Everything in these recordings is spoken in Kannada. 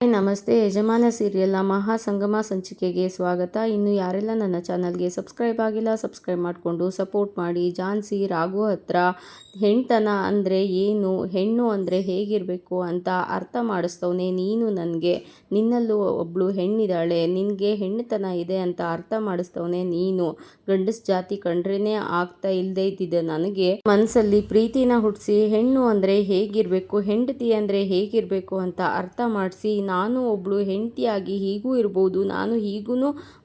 ನಮಸ್ತೆ, ಯಜಮಾನ ಸೀರಿಯಲ್ನ ಮಹಾಸಂಗಮ ಸಂಚಿಕೆಗೆ ಸ್ವಾಗತ. ಇನ್ನು ಯಾರೆಲ್ಲ ನನ್ನ ಚಾನಲ್ಗೆ ಸಬ್ಸ್ಕ್ರೈಬ್ ಆಗಿಲ್ಲ, ಸಬ್ಸ್ಕ್ರೈಬ್ ಮಾಡಿಕೊಂಡು ಸಪೋರ್ಟ್ ಮಾಡಿ. ಜಾನ್ಸಿ ರಾಘು ಹತ್ರ ಹೆಣ್ತನ ಅಂದರೆ ಏನು, ಹೆಣ್ಣು ಅಂದರೆ ಹೇಗಿರಬೇಕು ಅಂತ ಅರ್ಥ ಮಾಡಿಸ್ತವನೆ. ನೀನು ನನಗೆ, ನಿನ್ನಲ್ಲೂ ಒಬ್ಬಳು ಹೆಣ್ಣಿದ್ದಾಳೆ ನಿನಗೆ ಹೆಣ್ಣುತನ ಇದೆ ಅಂತ ಅರ್ಥ ಮಾಡಿಸ್ತವನೆ ನೀನು. ಗಂಡಸ್ ಜಾತಿ ಕಂಡ್ರೇ ಆಗ್ತಾ ಇಲ್ಲದೆ ಇದ್ದಿದ್ದೆ ನನಗೆ. ಮನಸ್ಸಲ್ಲಿ ಪ್ರೀತಿನ ಹುಟ್ಟಿಸಿ ಹೆಣ್ಣು ಅಂದರೆ ಹೇಗಿರಬೇಕು, ಹೆಂಡತಿ ಅಂದರೆ ಹೇಗಿರಬೇಕು ಅಂತ ಅರ್ಥ ಮಾಡಿಸಿ ನಾನು ಒಬ್ಬಳು ಹೆಂಡತಿಯಾಗಿ ಹೀಗೂ ಇರ್ಬೋದು, ನಾನು ಹೀಗೂ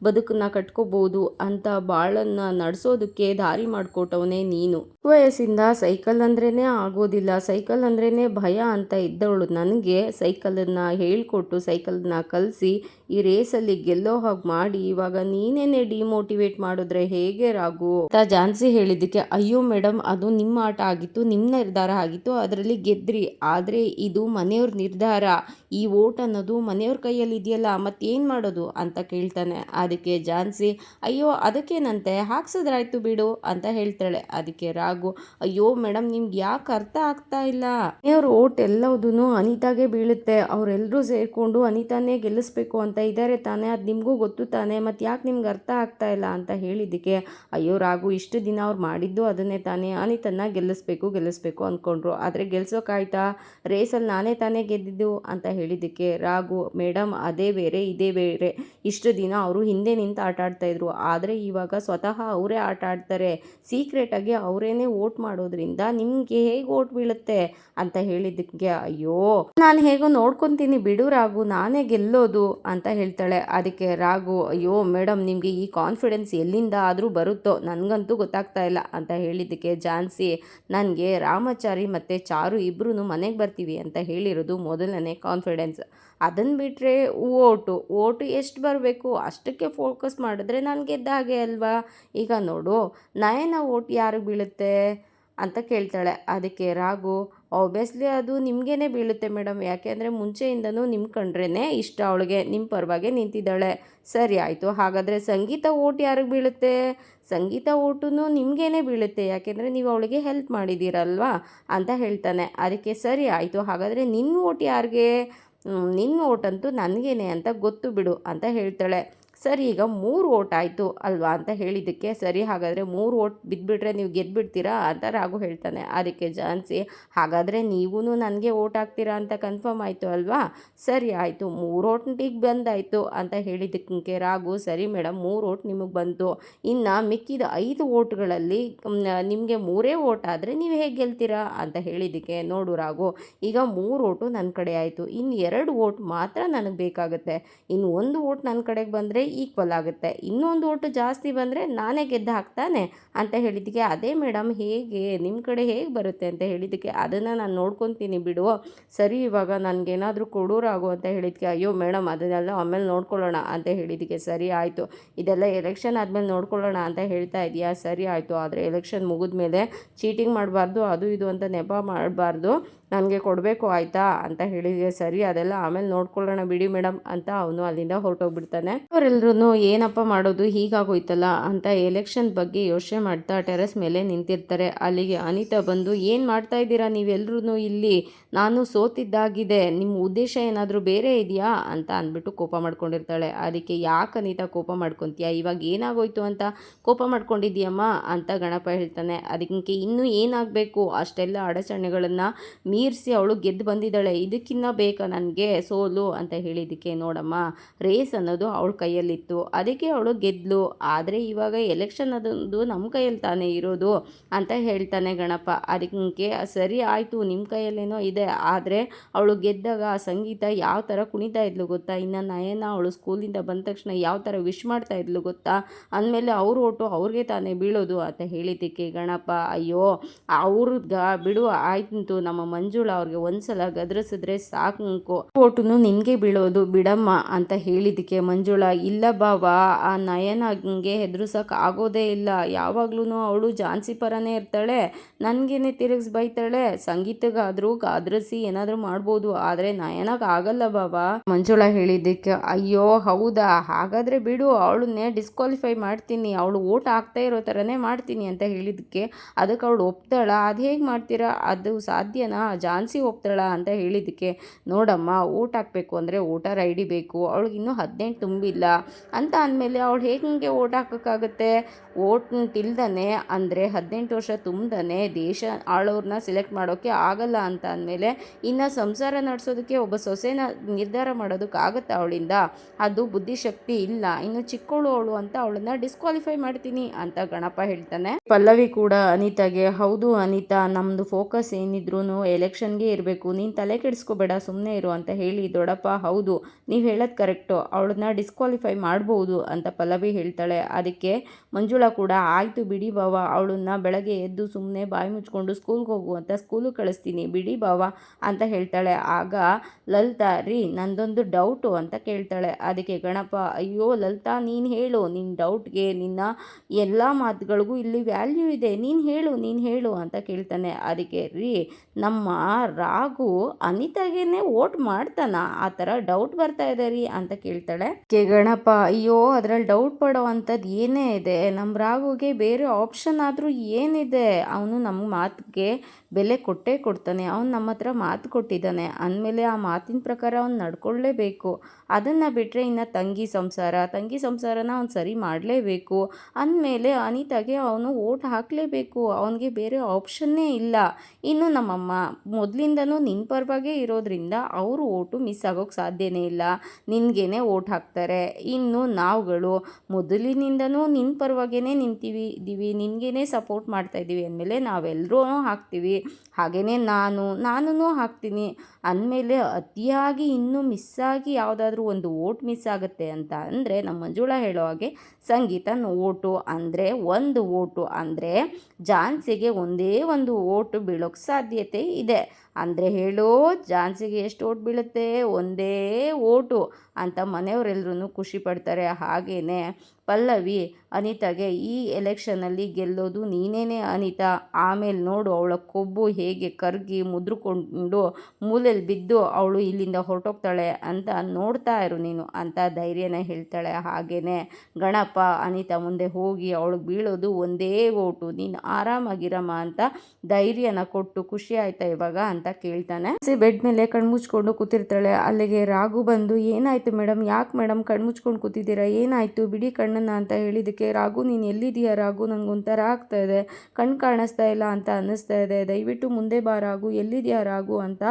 ಬದುಕನ್ನ ಕಟ್ಕೋಬೋದು ಅಂತ ಬಾಳನ್ನು ನಡೆಸೋದಕ್ಕೆ ದಾರಿ ಮಾಡಿಕೊಟ್ಟವನೇ ನೀನು. ವಯಸ್ಸಿಂದ ಸೈಕಲ್ ಅಂದ್ರೇ ಆಗೋದಿಲ್ಲ. ಸೈಕಲ್ ಅಂದ್ರೇ ಭಯ ಅಂತ ಇದ್ದವಳು. ನನಗೆ ಸೈಕಲನ್ನು ಹೇಳಿಕೊಟ್ಟು ಸೈಕಲನ್ನ ಕಲಿಸಿ ಈ ರೇಸಲ್ಲಿ ಗೆಲ್ಲೋ ಹಾಗೆ ಮಾಡಿ. ಇವಾಗ ನೀನೇನೆ ಡಿಮೋಟಿವೇಟ್ ಮಾಡಿದ್ರೆ ಹೇಗೆ ರಾಗು ಅಂತ ಜಾನ್ಸಿ ಹೇಳಿದ್ದಕ್ಕೆ, ಅಯ್ಯೋ ಮೇಡಮ್ ಅದು ನಿಮ್ಮ ಆಟ ಆಗಿತ್ತು ನಿಮ್ಮ ನಿರ್ಧಾರ ಆಗಿತ್ತು, ಅದರಲ್ಲಿ ಗೆದ್ರಿ. ಆದರೆ ಇದು ಮನೆಯವ್ರ ನಿರ್ಧಾರ. ಈ ಓಟ್ ಅನ್ನೋದು ಮನೆಯವ್ರ ಕೈಯಲ್ಲಿ ಇದೆಯಲ್ಲ, ಮತ್ತೇನು ಮಾಡೋದು? ಅಂತ ಕೇಳ್ತಾನೆ. ಅದಕ್ಕೆ ಜಾನ್ಸಿ, ಅಯ್ಯೋ, ಅದಕ್ಕೇನಂತೆ? ಹಾಕ್ಸಿದ್ರಾಯ್ತು ಬಿಡು ಅಂತ ಹೇಳ್ತಾಳೆ. ಅದಕ್ಕೆ ರಾಗು ಅಯ್ಯೋ ಮೇಡಮ್, ನಿಮ್ಗೆ ಯಾಕೆ ಅರ್ಥ ಆಗ್ತಾ ಇಲ್ಲ? ಅವ್ರ ಓಟ್ ಎಲ್ಲದೂ ಅನಿತಾಗೆ ಬೀಳುತ್ತೆ. ಅವರೆಲ್ಲರೂ ಸೇರಿಕೊಂಡು ಅನಿತಾನೇ ಗೆಲ್ಲಿಸ್ಬೇಕು ಅಂತ ಇದ್ದಾರೆ ತಾನೇ. ಅದು ನಿಮಗೂ ಗೊತ್ತು ತಾನೇ. ಮತ್ತು ಯಾಕೆ ನಿಮ್ಗೆ ಅರ್ಥ ಆಗ್ತಾ ಇಲ್ಲ ಅಂತ ಹೇಳಿದ್ದಕ್ಕೆ ಅಯ್ಯೋ ರಾಗು ಇಷ್ಟು ದಿನ ಅವ್ರು ಮಾಡಿದ್ದು ಅದನ್ನೇ ತಾನೇ. ಅನಿತನ್ನ ಗೆಲ್ಲಿಸ್ಬೇಕು ಗೆಲ್ಲಿಸ್ಬೇಕು ಅಂದ್ಕೊಂಡ್ರು ಆದರೆ ಗೆಲ್ಸೋಕ್ಕಾಯ್ತಾ ರೇಸಲ್ಲಿ ನಾನೇ ತಾನೇ ಗೆದ್ದಿದ್ದು ಅಂತ ಹೇಳಿದ್ದಕ್ಕೆ ರಾಗು ಮೇಡಮ್ ಅದೇ ಬೇರೆ, ಇದೇ ಬೇರೆ. ಇಷ್ಟು ದಿನ ಅವರು ಹಿಂದೆ ನಿಂತು ಆಟ ಆಡ್ತಾಯಿದ್ರು ಆದರೆ ಇವಾಗ ಸ್ವತಃ ಅವರೇ ಆಟ ಆಡ್ತಾರೆ ಸೀಕ್ರೆಟಾಗಿ ಅವರೇನೆ ವೋಟ್ ಮಾಡೋದ್ರಿಂದ ನಿಮಗೆ ಹೇಗೆ ವೋಟ್ ಬೀಳುತ್ತೆ ಅಂತ ಹೇಳಿದ್ದಕ್ಕೆ, ಅಯ್ಯೋ, ನಾನು ಹೇಗೋ ನೋಡ್ಕೊತೀನಿ ಬಿಡು ರಾಗು ನಾನೇ ಗೆಲ್ಲೋದು ಅಂತ ಹೇಳ್ತಾಳೆ. ಅದಕ್ಕೆ ರಾಗು ಅಯ್ಯೋ ಮೇಡಮ್ ನಿಮಗೆ ಈ ಕಾನ್ಫಿಡೆನ್ಸ್ ಎಲ್ಲಿಂದ ಆದರೂ ಬರುತ್ತೋ, ನನಗಂತೂ ಗೊತ್ತಾಗ್ತಾ ಇಲ್ಲ ಅಂತ ಹೇಳಿದ್ದಕ್ಕೆ ಜಾನ್ಸಿ ನನಗೆ ರಾಮಾಚಾರಿ ಮತ್ತು ಚಾರು ಇಬ್ಬರೂ ಮನೆಗೆ ಬರ್ತೀವಿ ಅಂತ ಹೇಳಿರೋದು ಮೊದಲನೇ ಕಾನ್ಫಿಡೆನ್ಸ್ ಅದನ್ನು ಬಿಟ್ಟರೆ ಓಟು ಓಟು ಎಷ್ಟು ಬರಬೇಕು? ಅಷ್ಟಕ್ಕೆ ಫೋಕಸ್ ಮಾಡಿದ್ರೆ ನಾನು ಗೆದ್ದ ಹಾಗೆ ಅಲ್ವಾ? ಈಗ ನೋಡು, ನಯನ ಓಟ್ ಯಾರಿಗೆ ಬೀಳುತ್ತೆ ಅಂತ ಕೇಳ್ತಾಳೆ. ಅದಕ್ಕೆ ರಾಗು ಆಬ್ವಿಯಸ್ಲಿ ಅದು ನಿಮಗೇನೆ ಬೀಳುತ್ತೆ ಮೇಡಮ್ ಯಾಕೆಂದರೆ ಮುಂಚೆಯಿಂದನೂ ನಿಮ್ಮ ಕಂಡ್ರೇ ಇಷ್ಟ ಅವಳಿಗೆ. ನಿಮ್ಮ ಪರವಾಗಿ ನಿಂತಿದ್ದಾಳೆ. ಸರಿ ಆಯಿತು, ಹಾಗಾದರೆ ಸಂಗೀತ ಓಟ್ ಯಾರಿಗೆ ಬೀಳುತ್ತೆ? ಸಂಗೀತ ಓಟು ನಿಮಗೇನೆ ಬೀಳುತ್ತೆ. ಯಾಕೆಂದರೆ ನೀವು ಅವಳಿಗೆ ಹೆಲ್ಪ್ ಮಾಡಿದ್ದೀರಲ್ವಾ ಅಂತ ಹೇಳ್ತಾನೆ. ಅದಕ್ಕೆ ಸರಿ ಆಯಿತು, ಹಾಗಾದರೆ ನಿನ್ನ ಓಟ್ ಯಾರಿಗೆ? ನಿನ್ನ ಓಟಂತೂ ನನಗೇನೆ ಅಂತ ಗೊತ್ತು ಬಿಡು ಅಂತ ಹೇಳ್ತಾಳೆ. ಸರಿ, ಈಗ ಮೂರು ಓಟ್ ಆಯಿತು ಅಲ್ವಾ ಅಂತ ಹೇಳಿದ್ದಕ್ಕೆ ಸರಿ, ಹಾಗಾದರೆ ಮೂರು ಓಟ್ ಬಿದ್ದುಬಿಟ್ರೆ ನೀವು ಗೆದ್ದುಬಿಡ್ತೀರಾ ಅಂತ ರಾಘು ಹೇಳ್ತಾನೆ. ಅದಕ್ಕೆ ಜಾನ್ಸಿ, ಹಾಗಾದರೆ ನೀವೂ ನನಗೆ ಓಟ್ ಹಾಕ್ತೀರಾ ಅಂತ ಕನ್ಫರ್ಮ್ ಆಯಿತು ಅಲ್ವಾ? ಸರಿ ಆಯಿತು, ಮೂರು ಓಟಿಗೆ ಬಂದಾಯಿತು ಅಂತ ಹೇಳಿದ್ದಕ್ಕೆ ರಾಘು, ಸರಿ ಮೇಡಮ್ ಮೂರು ಓಟ್ ನಿಮಗೆ ಬಂತು. ಇನ್ನು ಮಿಕ್ಕಿದ ಐದು ಓಟ್ಗಳಲ್ಲಿ ನಿಮಗೆ ಮೂರೇ ಓಟ್ ಆದರೆ ನೀವು ಹೇಗೆ ಗೆಲ್ತೀರಾ ಅಂತ ಹೇಳಿದ್ದಕ್ಕೆ ನೋಡು ರಾಘು, ಈಗ ಮೂರು ಓಟು ನನ್ನ ಕಡೆ ಆಯಿತು. ಇನ್ನು ಎರಡು ಓಟ್ ಮಾತ್ರ ನನಗೆ ಬೇಕಾಗುತ್ತೆ. ಇನ್ನು ಒಂದು ಓಟ್ ನನ್ನ ಕಡೆಗೆ ಬಂದರೆ ಈಕ್ವಲ್ ಆಗುತ್ತೆ. ಇನ್ನೊಂದು ಓಟು ಜಾಸ್ತಿ ಬಂದರೆ ನಾನೇ ಗೆದ್ದು ಹಾಕ್ತಾನೆ ಅಂತ ಹೇಳಿದ್ದಕ್ಕೆ, ಅದೇ ಮೇಡಮ್ ಹೇಗೆ? ನಿಮ್ಮ ಕಡೆ ಹೇಗೆ ಬರುತ್ತೆ? ಅಂತ ಹೇಳಿದ್ದಕ್ಕೆ, ಅದನ್ನು ನಾನು ನೋಡ್ಕೊತೀನಿ ಬಿಡು. ಸರಿ, ಇವಾಗ ನನಗೇನಾದರೂ ಕೊಡೋರಾಗು ಅಂತ ಹೇಳಿದ್ದಕ್ಕೆ, ಅಯ್ಯೋ ಮೇಡಮ್ ಅದನ್ನೆಲ್ಲ ಆಮೇಲೆ ನೋಡ್ಕೊಳ್ಳೋಣ ಅಂತ ಹೇಳಿದ್ದಕ್ಕೆ, ಸರಿ ಆಯಿತು. ಇದೆಲ್ಲ ಎಲೆಕ್ಷನ್ ಆದಮೇಲೆ ನೋಡ್ಕೊಳ್ಳೋಣ ಅಂತ ಹೇಳ್ತಾ ಇದೆಯಾ ಸರಿ ಆಯಿತು. ಆದರೆ ಎಲೆಕ್ಷನ್ ಮುಗಿದ ಮೇಲೆ ಚೀಟಿಂಗ್ ಮಾಡಬಾರ್ದು, ಅದು ಇದು ಅಂತ ನೆಪ ಮಾಡಬಾರ್ದು. ನನಗೆ ಕೊಡಬೇಕು ಆಯಿತಾ ಅಂತ ಹೇಳಿದ್ರೆ ಸರಿ, ಅದೆಲ್ಲ ಆಮೇಲೆ ನೋಡ್ಕೊಳ್ಳೋಣ ಬಿಡಿ ಮೇಡಮ್ ಅಂತ ಅವನು ಅಲ್ಲಿಂದ ಹೊರಟೋಗ್ಬಿಡ್ತಾನೆ. ಅವರೆಲ್ಲರೂ ಏನಪ್ಪ ಮಾಡೋದು, ಹೀಗಾಗೋಯ್ತಲ್ಲ ಅಂತ ಎಲೆಕ್ಷನ್ ಬಗ್ಗೆ ಯೋಚನೆ ಮಾಡ್ತಾ ಟೆರೆಸ್ ಮೇಲೆ ನಿಂತಿರ್ತಾರೆ. ಅಲ್ಲಿಗೆ ಅನಿತಾ ಬಂದು, ಏನು ಮಾಡ್ತಾ ಇದ್ದೀರಾ ನೀವೆಲ್ಲರೂ ಇಲ್ಲಿ? ನಾನು ಸೋತಿದ್ದಾಗಿದೆ ನಿಮ್ಮ ಉದ್ದೇಶ ಏನಾದರೂ ಬೇರೆ ಇದೆಯಾ? ಅಂತ ಅಂದ್ಬಿಟ್ಟು ಕೋಪ ಮಾಡ್ಕೊಂಡಿರ್ತಾಳೆ. ಅದಕ್ಕೆ ಯಾಕೆ ಅನಿತಾ ಕೋಪ ಮಾಡ್ಕೊತೀಯ? ಇವಾಗ ಏನಾಗೋಯ್ತು ಅಂತ ಕೋಪ ಮಾಡ್ಕೊಂಡಿದ್ದೀಯಮ್ಮ? ಅಂತ ಗಣಪ ಹೇಳ್ತಾನೆ. ಅದಕ್ಕೆ ಇನ್ನೂ ಏನಾಗಬೇಕು? ಅಷ್ಟೆಲ್ಲ ಅಡಚಣೆಗಳನ್ನು ಮೀರಿಸಿ ಅವಳು ಗೆದ್ದು ಬಂದಿದ್ದಾಳೆ. ಇದಕ್ಕಿನ್ನ ಬೇಕಾ ನನಗೆ? ಸೋಲು ಅಂತ ಹೇಳಿದ್ದಕ್ಕೆ ನೋಡಮ್ಮ, ರೇಸ್ ಅನ್ನೋದು ಅವಳ ಕೈಯಲ್ಲಿತ್ತು. ಅದಕ್ಕೆ ಅವಳು ಗೆದ್ದಲು ಆದರೆ ಇವಾಗ ಎಲೆಕ್ಷನ್ ಅದೊಂದು ನಮ್ಮ ಕೈಯಲ್ಲಿ ತಾನೇ ಇರೋದು ಅಂತ ಹೇಳ್ತಾನೆ ಗಣಪ. ಅದಕ್ಕೆ ಸರಿ ಆಯಿತು ನಿಮ್ಮ ಕೈಯಲ್ಲೇನೋ ಇದೆ. ಆದರೆ ಅವಳು ಗೆದ್ದಾಗ ಆ ಸಂಗೀತ ಯಾವ ಥರ ಕುಣಿತಾ ಇದ್ಲು ಗೊತ್ತಾ? ಇನ್ನು ನಯನ ಅವಳು ಸ್ಕೂಲಿಂದ ಬಂದ ತಕ್ಷಣ ಯಾವ ಥರ ವಿಶ್ ಮಾಡ್ತಾ ಇದ್ಲು ಗೊತ್ತಾ? ಅಂದಮೇಲೆ ಅವ್ರ ಓಟು ಅವ್ರಿಗೆ ತಾನೇ ಬೀಳೋದು ಅಂತ ಹೇಳಿದ್ದಕ್ಕೆ ಗಣಪ. ಅಯ್ಯೋ ಅವ್ರದ್ದು ಬಿಡು ಆಯ್ತು ನಮ್ಮ ಮಂಜುಳ ಅವ್ರಿಗೆ ಒಂದ್ಸಲ ಗದರಿಸಿದ್ರೆ ಸಾಕು ಓಟುನು ನಿನಗೆ ಬೀಳೋದು ಬಿಡಮ್ಮ ಅಂತ ಹೇಳಿದ್ದಕ್ಕೆ ಮಂಜುಳ. ಇಲ್ಲ ಬಾವಾ, ಆ ನಯನಗೆ ಹೆದರ್ಸೋಕೆ ಆಗೋದೇ ಇಲ್ಲ. ಯಾವಾಗ್ಲೂ ಅವಳು ಜಾನ್ಸಿ ಪರನೇ ಇರ್ತಾಳೆ. ನನಗೇನೆ ತಿರುಗಿಸ್ ಬೈತಾಳೆ. ಸಂಗೀತಗಾದರೂ ಗಾದ್ರಸಿ ಏನಾದರೂ ಮಾಡ್ಬೋದು, ಆದರೆ ನಯನಕ್ಕೆ ಆಗಲ್ಲ ಬಾಬಾ ಮಂಜುಳ ಹೇಳಿದ್ದಕ್ಕೆ, ಅಯ್ಯೋ, ಹೌದಾ? ಹಾಗಾದರೆ ಬಿಡು, ಅವಳನ್ನೇ ಡಿಸ್ಕ್ವಾಲಿಫೈ ಮಾಡ್ತೀನಿ, ಅವಳು ಓಟ್ ಆಗ್ತಾ ಇರೋ ಥರನೇ ಮಾಡ್ತೀನಿ ಅಂತ ಹೇಳಿದ್ದಕ್ಕೆ ಅದಕ್ಕೆ ಅವಳು ಒಪ್ತಾಳ? ಅದು ಹೇಗೆ ಮಾಡ್ತೀರಾ? ಅದು ಸಾಧ್ಯನಾ? ಜಾನ್ಸಿ ಒಪ್ತಾಳ? ಅಂತ ಹೇಳಿದ್ದಕ್ಕೆ, ನೋಡಮ್ಮ, ಓಟ್ ಹಾಕಬೇಕು ಅಂದರೆ ವೋಟರ್ ಐ ಡಿ ಬೇಕು, ಅವಳಿಗೆ ಇನ್ನೂ ಹದಿನೆಂಟು ತುಂಬಿಲ್ಲ. ಅಂತ ಅಂದಮೇಲೆ ಅವಳು ಹೇಗೆ ಓಟ್ ಹಾಕೋಕ್ಕಾಗುತ್ತೆ? ಓಟ್ ತಿಳ್ದನೆ ಅಂದರೆ ಹದಿನೆಂಟು ವರ್ಷ ತುಂಬದೇ ದೇಶ ಆಳೋರನ್ನ ಸೆಲೆಕ್ಟ್ ಮಾಡೋಕ್ಕೆ ಆಗಲ್ಲ ಅಂತ ಅಂದಮೇಲೆ ಇನ್ನು ಸಂಸಾರ ನಡೆಸೋದಕ್ಕೆ ಒಬ್ಬ ಸೊಸೆನ ನಿರ್ಧಾರ ಮಾಡೋದಕ್ಕಾಗತ್ತಾ ಅವಳಿಂದ? ಅದು ಬುದ್ಧಿಶಕ್ತಿ ಇಲ್ಲ. ಇನ್ನು ಚಿಕ್ಕವಳು ಅವಳು ಅಂತ ಅವಳನ್ನ ಡಿಸ್ಕ್ವಾಲಿಫೈ ಮಾಡ್ತೀನಿ ಅಂತ ಗಣಪ ಹೇಳ್ತಾನೆ. ಪಲ್ಲವಿ ಕೂಡ ಅನಿತಾಗೆ, ಹೌದು ಅನಿತಾ ನಮ್ಮದು ಫೋಕಸ್ ಏನಿದ್ರು ಎಲೆಕ್ಷನ್ಗೆ ಇರಬೇಕು. ನೀನು ತಲೆ ಕೆಡಿಸ್ಕೋಬೇಡ ಸುಮ್ಮನೆ ಇರು ಅಂತ ಹೇಳಿ, ದೊಡ್ಡಪ್ಪ, ಹೌದು, ನೀವು ಹೇಳೋದು ಕರೆಕ್ಟು. ಅವಳನ್ನ ಡಿಸ್ಕ್ವಾಲಿಫೈ ಮಾಡ್ಬೋದು ಅಂತ ಪಲ್ಲವಿ ಹೇಳ್ತಾಳೆ. ಅದಕ್ಕೆ ಮಂಜುಳಾ ಕೂಡ ಆಯಿತು ಬಿಡಿ ಬಾವ, ಅವಳನ್ನ ಬೆಳಗ್ಗೆ ಎದ್ದು ಸುಮ್ಮನೆ ಬಾಯಿ ಮುಚ್ಕೊಂಡು ಸ್ಕೂಲ್ಗೆ ಹೋಗು ಅಂತ ಸ್ಕೂಲಿಗೆ ಕಳಿಸ್ತೀನಿ ಬಿಡಿ ಬಾವ ಅಂತ ಹೇಳ್ತಾಳೆ. ಆಗ ಲಲಿತಾ, ರೀ, ನಂದೊಂದು ಡೌಟು ಅಂತ ಕೇಳ್ತಾಳೆ. ಅದಕ್ಕೆ ಗಣಪ, ಅಯ್ಯೋ ಲಲಿತಾ, ನೀನು ಹೇಳು ನಿನ್ನ ಡೌಟ್ಗೆ ನಿನ್ನ ಎಲ್ಲ ಮಾತುಗಳಿಗೂ ಇಲ್ಲಿ ವ್ಯಾಲ್ಯೂ ಇದೆ, ನೀನು ಹೇಳು ನೀನು ಹೇಳು ಅಂತ ಕೇಳ್ತಾನೆ. ಅದಕ್ಕೆ, ರೀ ನಮ್ಮ ರಾಘು ಅನಿತಾಗೇನೆ ವೋಟ್ ಮಾಡ್ತಾನ? ಆ ಥರ ಡೌಟ್ ಬರ್ತಾ ಇದೆ ರೀ ಅಂತ ಕೇಳ್ತಾಳೆ. ಕೆ ಗಣಪ, ಅಯ್ಯೋ, ಅದ್ರಲ್ಲಿ ಡೌಟ್ ಪಡೋ ಅಂಥದ್ದು ಏನೇ ಇದೆ? ನಮ್ಮ ರಾಘುಗೆ ಬೇರೆ ಆಪ್ಷನ್ ಆದರೂ ಏನಿದೆ? ಅವನು ನಮ್ಮ ಮಾತಿಗೆ ಬೆಲೆ ಕೊಟ್ಟೇ ಕೊಡ್ತಾನೆ. ಅವ್ನು ನಮ್ಮ ಹತ್ರ ಮಾತು ಕೊಟ್ಟಿದ್ದಾನೆ. ಅಂದಮೇಲೆ ಆ ಮಾತಿನ ಪ್ರಕಾರ ಅವ್ನು ನಡ್ಕೊಳ್ಳೇಬೇಕು. ಅದನ್ನು ಬಿಟ್ಟರೆ ಇನ್ನು ತಂಗಿ ಸಂಸಾರ. ತಂಗಿ ಸಂಸಾರನ ಅವ್ನು ಸರಿ ಮಾಡಲೇಬೇಕು. ಅಂದಮೇಲೆ ಅನಿತಾಗೆ ಅವನು ಓಟ್ ಹಾಕಲೇಬೇಕು. ಅವನಿಗೆ ಬೇರೆ ಆಪ್ಷನ್ನೇ ಇಲ್ಲ. ಇನ್ನು ನಮ್ಮಮ್ಮ ಮೊದಲಿಂದನೂ ನಿನ್ನ ಪರವಾಗೇ ಇರೋದ್ರಿಂದ ಅವರು ಓಟು ಮಿಸ್ ಆಗೋಕ್ಕೆ ಸಾಧ್ಯನೇ ಇಲ್ಲ. ನಿನಗೇನೆ ಓಟ್ ಹಾಕ್ತಾರೆ. ಇನ್ನು ನಾವುಗಳು ಮೊದಲಿನಿಂದನೂ ನಿನ್ನ ಪರವಾಗೇ ನಿಂತೀವಿ ಇದ್ದೀವಿ ನಿನಗೇನೆ ಸಪೋರ್ಟ್ ಮಾಡ್ತಾ ಇದ್ದೀವಿ ಅಂದಮೇಲೆ ನಾವೆಲ್ಲರೂ ಹಾಕ್ತೀವಿ. ಹಾಗೆಯೇ ನಾನು ನಾನೂ ಹಾಕ್ತೀನಿ. ಅಂದಮೇಲೆ ಅತಿಯಾಗಿ ಇನ್ನೂ ಮಿಸ್ಸಾಗಿ ಯಾವುದಾದ್ರೂ ಒಂದು ಓಟ್ ಮಿಸ್ ಆಗುತ್ತೆ ಅಂತ ಅಂದರೆ ನಮ್ಮ ಮಂಜುಳಾ ಹೇಳೋ ಹಾಗೆ ಸಂಗೀತನ ಓಟು ಅಂದರೆ ಒಂದು ಓಟು ಅಂದರೆ ಝಾನ್ಸಿಗೆ ಒಂದೇ ಒಂದು ಓಟು ಬೀಳೋಕ್ಕೆ ಸಾಧ್ಯತೆ ಇದೆ. ಅಂದರೆ ಹೇಳೋ ಝಾನ್ಸಿಗೆ ಎಷ್ಟು ಓಟ್ ಬೀಳುತ್ತೆ? ಒಂದೇ ಓಟು. ಅಂತ ಮನೆಯವರೆಲ್ಲರೂ ಖುಷಿ ಪಡ್ತಾರೆ. ಹಾಗೆಯೇ ಪಲ್ಲವಿ ಅನಿತಾಗೆ ಈ ಎಲೆಕ್ಷನಲ್ಲಿ ಗೆಲ್ಲೋದು ನೀನೇನೇ ಅನಿತಾ? ಆಮೇಲೆ ನೋಡು ಅವಳ ಕೊಬ್ಬು ಹೇಗೆ ಕರ್ಗಿ ಮುದ್ರಕೊಂಡು ಮೂಲೆಯಲ್ಲಿ ಬಿದ್ದು ಅವಳು ಇಲ್ಲಿಂದ ಹೊರಟೋಗ್ತಾಳೆ ಅಂತ ನೋಡ್ತಾ ಇರು ನೀನು ಅಂತ ಧೈರ್ಯನ ಹೇಳ್ತಾಳೆ. ಹಾಗೇ ಗಣಪ ಅನಿತಾ ಮುಂದೆ ಹೋಗಿ ಅವಳಿಗೆ ಬೀಳೋದು ಒಂದೇ ಓಟು, ನೀನು ಆರಾಮಾಗಿರಮ್ಮ ಅಂತ ಧೈರ್ಯನ ಕೊಟ್ಟು ಖುಷಿ ಆಯ್ತಾ ಇವಾಗ ಅಂತ ಕೇಳ್ತಾನೆ. ಬೆಡ್ ಮೇಲೆ ಕಣ್ಮುಚ್ಕೊಂಡು ಕೂತಿರ್ತಾಳೆ. ಅಲ್ಲಿಗೆ ರಾಘು ಬಂದು, ಏನಾಯ್ತು? ಮೇಡಮ್? ಯಾಕೆ ಮೇಡಮ್ ಕಣ್ಮುಚ್ಕೊಂಡು ಕೂತಿದ್ದೀರಾ? ಏನಾಯ್ತು? ಬಿಡಿ ಕಣ್ಣನ್ನ ಅಂತ ಹೇಳಿದ್ದಕ್ಕೆ, ರಾಘು, ನೀನು ಎಲ್ಲಿದೆಯಾ ರಾಘು? ಒಂಥರ ಆಗ್ತಾ ಇದೆ. ಕಣ್ಣು ಕಾಣಿಸ್ತಾ ಇಲ್ಲ ಅಂತ ಅನ್ನಿಸ್ತಾ ಇದೆ. ದಯವಿಟ್ಟು ಮುಂದೆ ಬಾ ರಾಘು. ಎಲ್ಲಿದೆಯಾ ರಾಘು? ಅಂತ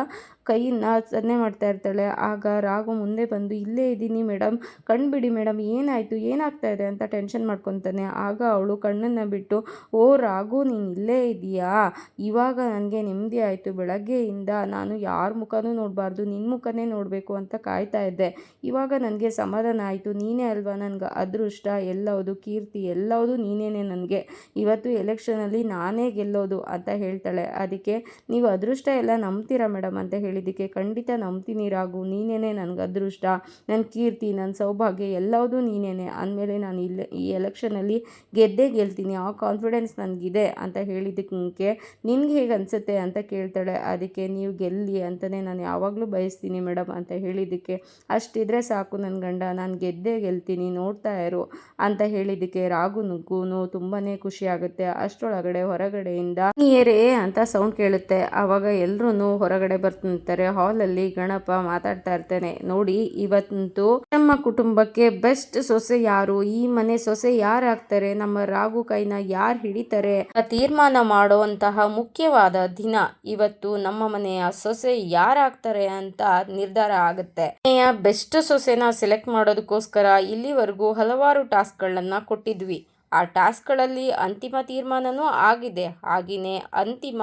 ಕೈಯನ್ನು ಸನ್ನೆ ಮಾಡ್ತಾ ಇರ್ತಾಳೆ. ಆಗ ರಾಘು ಮುಂದೆ ಬಂದು, ಇಲ್ಲೇ ಇದ್ದೀನಿ ಮೇಡಮ್ ಕಣ್ಣು ಬಿಡಿ ಮೇಡಮ್ ಏನಾಯಿತು, ಏನಾಗ್ತಾ ಇದೆ ಅಂತ ಟೆನ್ಷನ್ ಮಾಡ್ಕೊತಾನೆ. ಆಗ ಅವಳು ಕಣ್ಣನ್ನು ಬಿಟ್ಟು, ಓ ರಾಘು, ನೀನು ಇಲ್ಲೇ ಇದೆಯಾ? ಇವಾಗ ನನಗೆ ನೆಮ್ಮದಿ ಆಯಿತು. ಬೆಳಗ್ಗೆಯಿಂದ ನಾನು ಯಾರ ಮುಖನೂ ನೋಡಬಾರ್ದು ನಿನ್ನ ಮುಖನೇ ನೋಡಬೇಕು ಅಂತ ಕಾಯ್ತಾ ಇದ್ದೆ. ಇವಾಗ ನನಗೆ ಸಮಾಧಾನ ಆಯಿತು. ನೀನೇ ಅಲ್ವಾ ನನಗೆ ಅದೃಷ್ಟ? ಎಲ್ಲವುದು ಕೀರ್ತಿ ಎಲ್ಲವುದು ನೀನೇ ನನಗೆ. ಇವತ್ತು ಎಲೆಕ್ಷನಲ್ಲಿ ನಾನೇ ಗೆಲ್ಲೋದು ಅಂತ ಹೇಳ್ತಾಳೆ. ಅದಕ್ಕೆ ನೀವು ಅದೃಷ್ಟ ಎಲ್ಲ ನಂಬ್ತೀರಾ ಮೇಡಮ್ ಅಂತ ಹೇಳಿದ್ದಕ್ಕೆ ಖಂಡಿತ ನಂಬ್ತೀನಿ ರಾಗು ನೀನೇ ನನಗೆ ಅದೃಷ್ಟ ನನ್ನ ಕೀರ್ತಿ ನನ್ನ ಸೌಭಾಗ್ಯ ಎಲ್ಲವೂ ನೀನೇ ಅಂದಮೇಲೆ ನಾನು ಇಲ್ಲೇ ಈ ಎಲೆಕ್ಷನಲ್ಲಿ ಗೆದ್ದೇ ಗೆಲ್ತೀನಿ. ಆ ಕಾನ್ಫಿಡೆನ್ಸ್ ನನಗಿದೆ ಅಂತ ಹೇಳಿದ್ದಕ್ಕೆ ನಿನಗೆ ಹೇಗೆ ಅನಿಸುತ್ತೆ ಅಂತ ಕೇಳ್ತಾಳೆ. ಅದಕ್ಕೆ ನೀವು ಗೆಲ್ಲಿ ಅಂತಲೇ ನಾನು ಯಾವಾಗಲೂ ಬಯಸ್ತೀನಿ ಮೇಡಮ್ ಅಂತ ಹೇಳಿದ್ದಕ್ಕೆ ಅಷ್ಟಿದ್ರೆ ಸಾಕು ನನ್ನ ಗಂಡ, ನಾನು ಗೆದ್ದೇ ಗೆಲ್ತೀನಿ, ನೋಡ್ತಾ ಇರು ಅಂತ ಹೇಳಿದ್ದಕ್ಕೆ ರಾಗು ರಾಘುನಿಗೂ ತುಂಬಾ ಖುಷಿ ಆಗುತ್ತೆ. ಅಷ್ಟರೊಳಗಡೆ ಹೊರಗಡೆಯಿಂದ ಏರೇ ಅಂತ ಸೌಂಡ್ ಕೇಳುತ್ತೆ. ಆವಾಗ ಎಲ್ಲರೂ ಹೊರಗಡೆ ಬರ್ತಾರೆ ಹಾಲಲ್ಲಿ ಗಣಪ ಮಾತಾಡ್ತಾ ಇರ್ತಾನೆ. ನೋಡಿ, ಇವತ್ತಂತೂ ನಮ್ಮ ಕುಟುಂಬಕ್ಕೆ ಬೆಸ್ಟ್ ಸೊಸೆ ಯಾರು? ಈ ಮನೆ ಸೊಸೆ ಯಾರು ಆಗ್ತಾರೆ ನಮ್ಮ ರಾಗು ಕೈನ ಯಾರು ಹಿಡಿತಾರೆ? ತೀರ್ಮಾನ ಮಾಡುವಂತಹ ಮುಖ್ಯವಾದ ದಿನ ಇವತ್ತು ನಮ್ಮ ಮನೆಯ ಸೊಸೆ ಯಾರಾಗ್ತಾರೆ ಅಂತ ನಿರ್ಧಾರ ಆಗುತ್ತೆ. ಮನೆಯ ಬೆಸ್ಟ್ ಸೊಸೆನ ಸೆಲೆಕ್ಟ್ ಮಾಡೋದಕ್ಕೋಸ್ಕರ ಇಲ್ಲಿವರೆಗೂ ಹಲವಾರು ಟಾಸ್ಕ್ಗಳನ್ನು ಕೊಟ್ಟಿದ್ವಿ. ಆ ಟಾಸ್ಕ್ಗಳಲ್ಲಿ ಅಂತಿಮ ತೀರ್ಮಾನನೂ ಆಗಿದೆ. ಹಾಗೆಯೇ ಅಂತಿಮ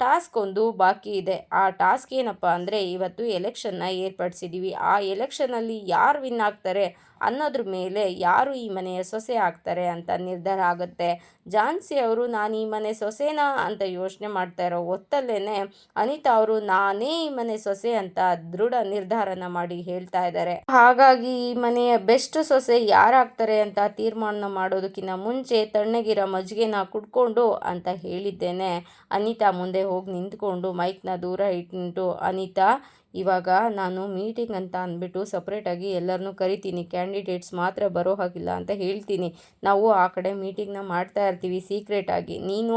ಟಾಸ್ಕ್ ಒಂದು ಬಾಕಿ ಇದೆ. ಆ ಟಾಸ್ಕ್ ಏನಪ್ಪ ಅಂದರೆ ಇವತ್ತು ಎಲೆಕ್ಷನ್ನ ಏರ್ಪಡಿಸಿದ್ದೀವಿ ಆ ಎಲೆಕ್ಷನಲ್ಲಿ ಯಾರು ವಿನ್ ಆಗ್ತಾರೆ? ಅನ್ನೋದ್ರ ಮೇಲೆ ಯಾರು ಈ ಮನೆಯ ಸೊಸೆ ಆಗ್ತಾರೆ ಅಂತ ನಿರ್ಧಾರ ಆಗುತ್ತೆ. ಝಾನ್ಸಿ ಅವರು, ನಾನು ಈ ಮನೆ ಸೊಸೆನಾ? ಅಂತ ಯೋಚನೆ ಮಾಡ್ತಾ ಇರೋ ಹೊತ್ತಲ್ಲೇ ಅನಿತಾ ಅವರು, ನಾನೇ ಈ ಮನೆ ಸೊಸೆ ಅಂತ ದೃಢ ನಿರ್ಧಾರನ ಮಾಡಿ ಹೇಳ್ತಾ ಇದ್ದಾರೆ. ಹಾಗಾಗಿ ಈ ಮನೆಯ ಬೆಸ್ಟ್ ಸೊಸೆ ಯಾರಾಗ್ತಾರೆ ಅಂತ ತೀರ್ಮಾನ ಮಾಡೋದಕ್ಕಿಂತ ಮುಂಚೆ ತಣ್ಣಗಿರೋ ಮಜ್ಜಿಗೆನ ಕುಡ್ಕೊಂಡು ಅಂತ ಹೇಳಿದ್ದೇನೆ. ಅನಿತಾ ಮುಂದೆ ಹೋಗಿ ನಿಂತ್ಕೊಂಡು ಮೈಕ್ನ ದೂರ ಇಟ್ಟು ಅನಿತಾ ಇವಾಗ ನಾನು ಮೀಟಿಂಗ್ ಅಂತ ಅಂದ್ಬಿಟ್ಟು ಸಪ್ರೇಟಾಗಿ ಎಲ್ಲರನ್ನೂ ಕರಿತೀನಿ. ಕ್ಯಾಂಡಿಡೇಟ್ಸ್ ಮಾತ್ರ ಬರೋ ಹಾಗಿಲ್ಲ ಅಂತ ಹೇಳ್ತೀನಿ. ನಾವು ಆ ಕಡೆ ಮೀಟಿಂಗ್ನ ಮಾಡ್ತಾ ಇರ್ತೀವಿ ಸೀಕ್ರೆಟಾಗಿ ನೀನು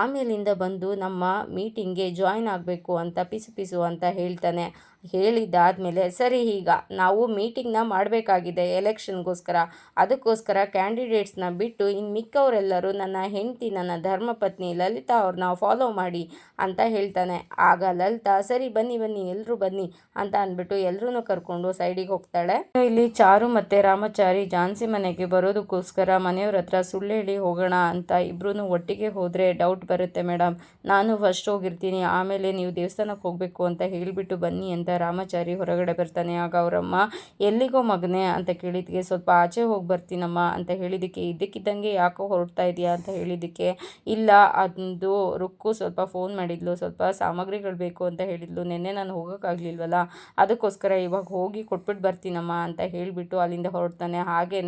ಆಮೇಲಿಂದ ಬಂದು ನಮ್ಮ ಮೀಟಿಂಗ್ಗೆ ಜಾಯ್ನ್ ಆಗಬೇಕು ಅಂತ ಪಿಸು ಪಿಸು ಅಂತ ಹೇಳ್ತಾನೆ. ಹೇಳಿದ್ದಾದಮೇಲೆ, ಸರಿ ಈಗ, ನಾವು ಮೀಟಿಂಗ್ನ ಮಾಡಬೇಕಾಗಿದೆ ಎಲೆಕ್ಷನ್ಗೋಸ್ಕರ. ಅದಕ್ಕೋಸ್ಕರ ಕ್ಯಾಂಡಿಡೇಟ್ಸ್ನ ಬಿಟ್ಟು ಇನ್ನು ಮಿಕ್ಕವರೆಲ್ಲರೂ ನನ್ನ ಹೆಂಡತಿ, ನನ್ನ ಧರ್ಮಪತ್ನಿ ಲಲಿತಾ ಅವ್ರನ್ನ ಫಾಲೋ ಮಾಡಿ ಅಂತ ಹೇಳ್ತಾನೆ. ಆಗ ಲಲಿತಾ, ಸರಿ, ಬನ್ನಿ ಬನ್ನಿ ಎಲ್ಲರೂ ಬನ್ನಿ ಅಂತ ಅಂದ್ಬಿಟ್ಟು ಎಲ್ಲರೂ ಕರ್ಕೊಂಡು ಸೈಡಿಗೆ ಹೋಗ್ತಾಳೆ. ಇಲ್ಲಿ ಚಾರು ಮತ್ತು ರಾಮಚಾರಿ ಜಾನ್ಸಿ ಮನೆಗೆ ಬರೋದಕ್ಕೋಸ್ಕರ ಮನೆಯವ್ರ ಹತ್ರ ಸುಳ್ಳು ಹೇಳಿ ಹೋಗೋಣ ಅಂತ ಇಬ್ರು ಒಟ್ಟಿಗೆ ಹೋದರೆ ಡೌಟ್ ಬರುತ್ತೆ ಮೇಡಮ್. ನಾನು ಫಸ್ಟ್ ಹೋಗಿರ್ತೀನಿ, ಆಮೇಲೆ ನೀವು ದೇವಸ್ಥಾನಕ್ಕೆ ಹೋಗಬೇಕು ಅಂತ ಹೇಳಿಬಿಟ್ಟು ಬನ್ನಿ ಅಂತ ರಾಮಚಾರಿ ಹೊರಗಡೆ ಬರ್ತಾನೆ, ಆಗ ಅವರಮ್ಮ, ಎಲ್ಲಿಗೋ ಮಗನೇ? ಅಂತ ಕೇಳಿದ್ದಕ್ಕೆ ಸ್ವಲ್ಪ ಆಚೆ ಹೋಗಿ ಬರ್ತೀನಮ್ಮ ಅಂತ ಹೇಳಿದ್ದಕ್ಕೆ ಇದ್ದಕ್ಕಿದ್ದಂಗೆ ಯಾಕೋ ಹೊರಡ್ತಾ ಇದೆಯಾ? ಅಂತ ಹೇಳಿದ್ದಕ್ಕೆ ಇಲ್ಲ, ಅದು ರುಕ್ಕು ಸ್ವಲ್ಪ ಫೋನ್ ಮಾಡಿದ್ಲು, ಸ್ವಲ್ಪ ಸಾಮಗ್ರಿಗಳು ಬೇಕು ಅಂತ ಹೇಳಿದ್ಲು, ನಿನ್ನೆ ನಾನು ಹೋಗೋಕ್ಕಾಗಲಿಲ್ವಲ್ಲ, ಅದಕ್ಕೋಸ್ಕರ ಇವಾಗ ಹೋಗಿ ಕೊಟ್ಬಿಟ್ಟು ಬರ್ತೀನಮ್ಮ ಅಂತ ಹೇಳಿಬಿಟ್ಟು ಅಲ್ಲಿಂದ ಹೊರಡ್ತಾನೆ. ಹಾಗೇ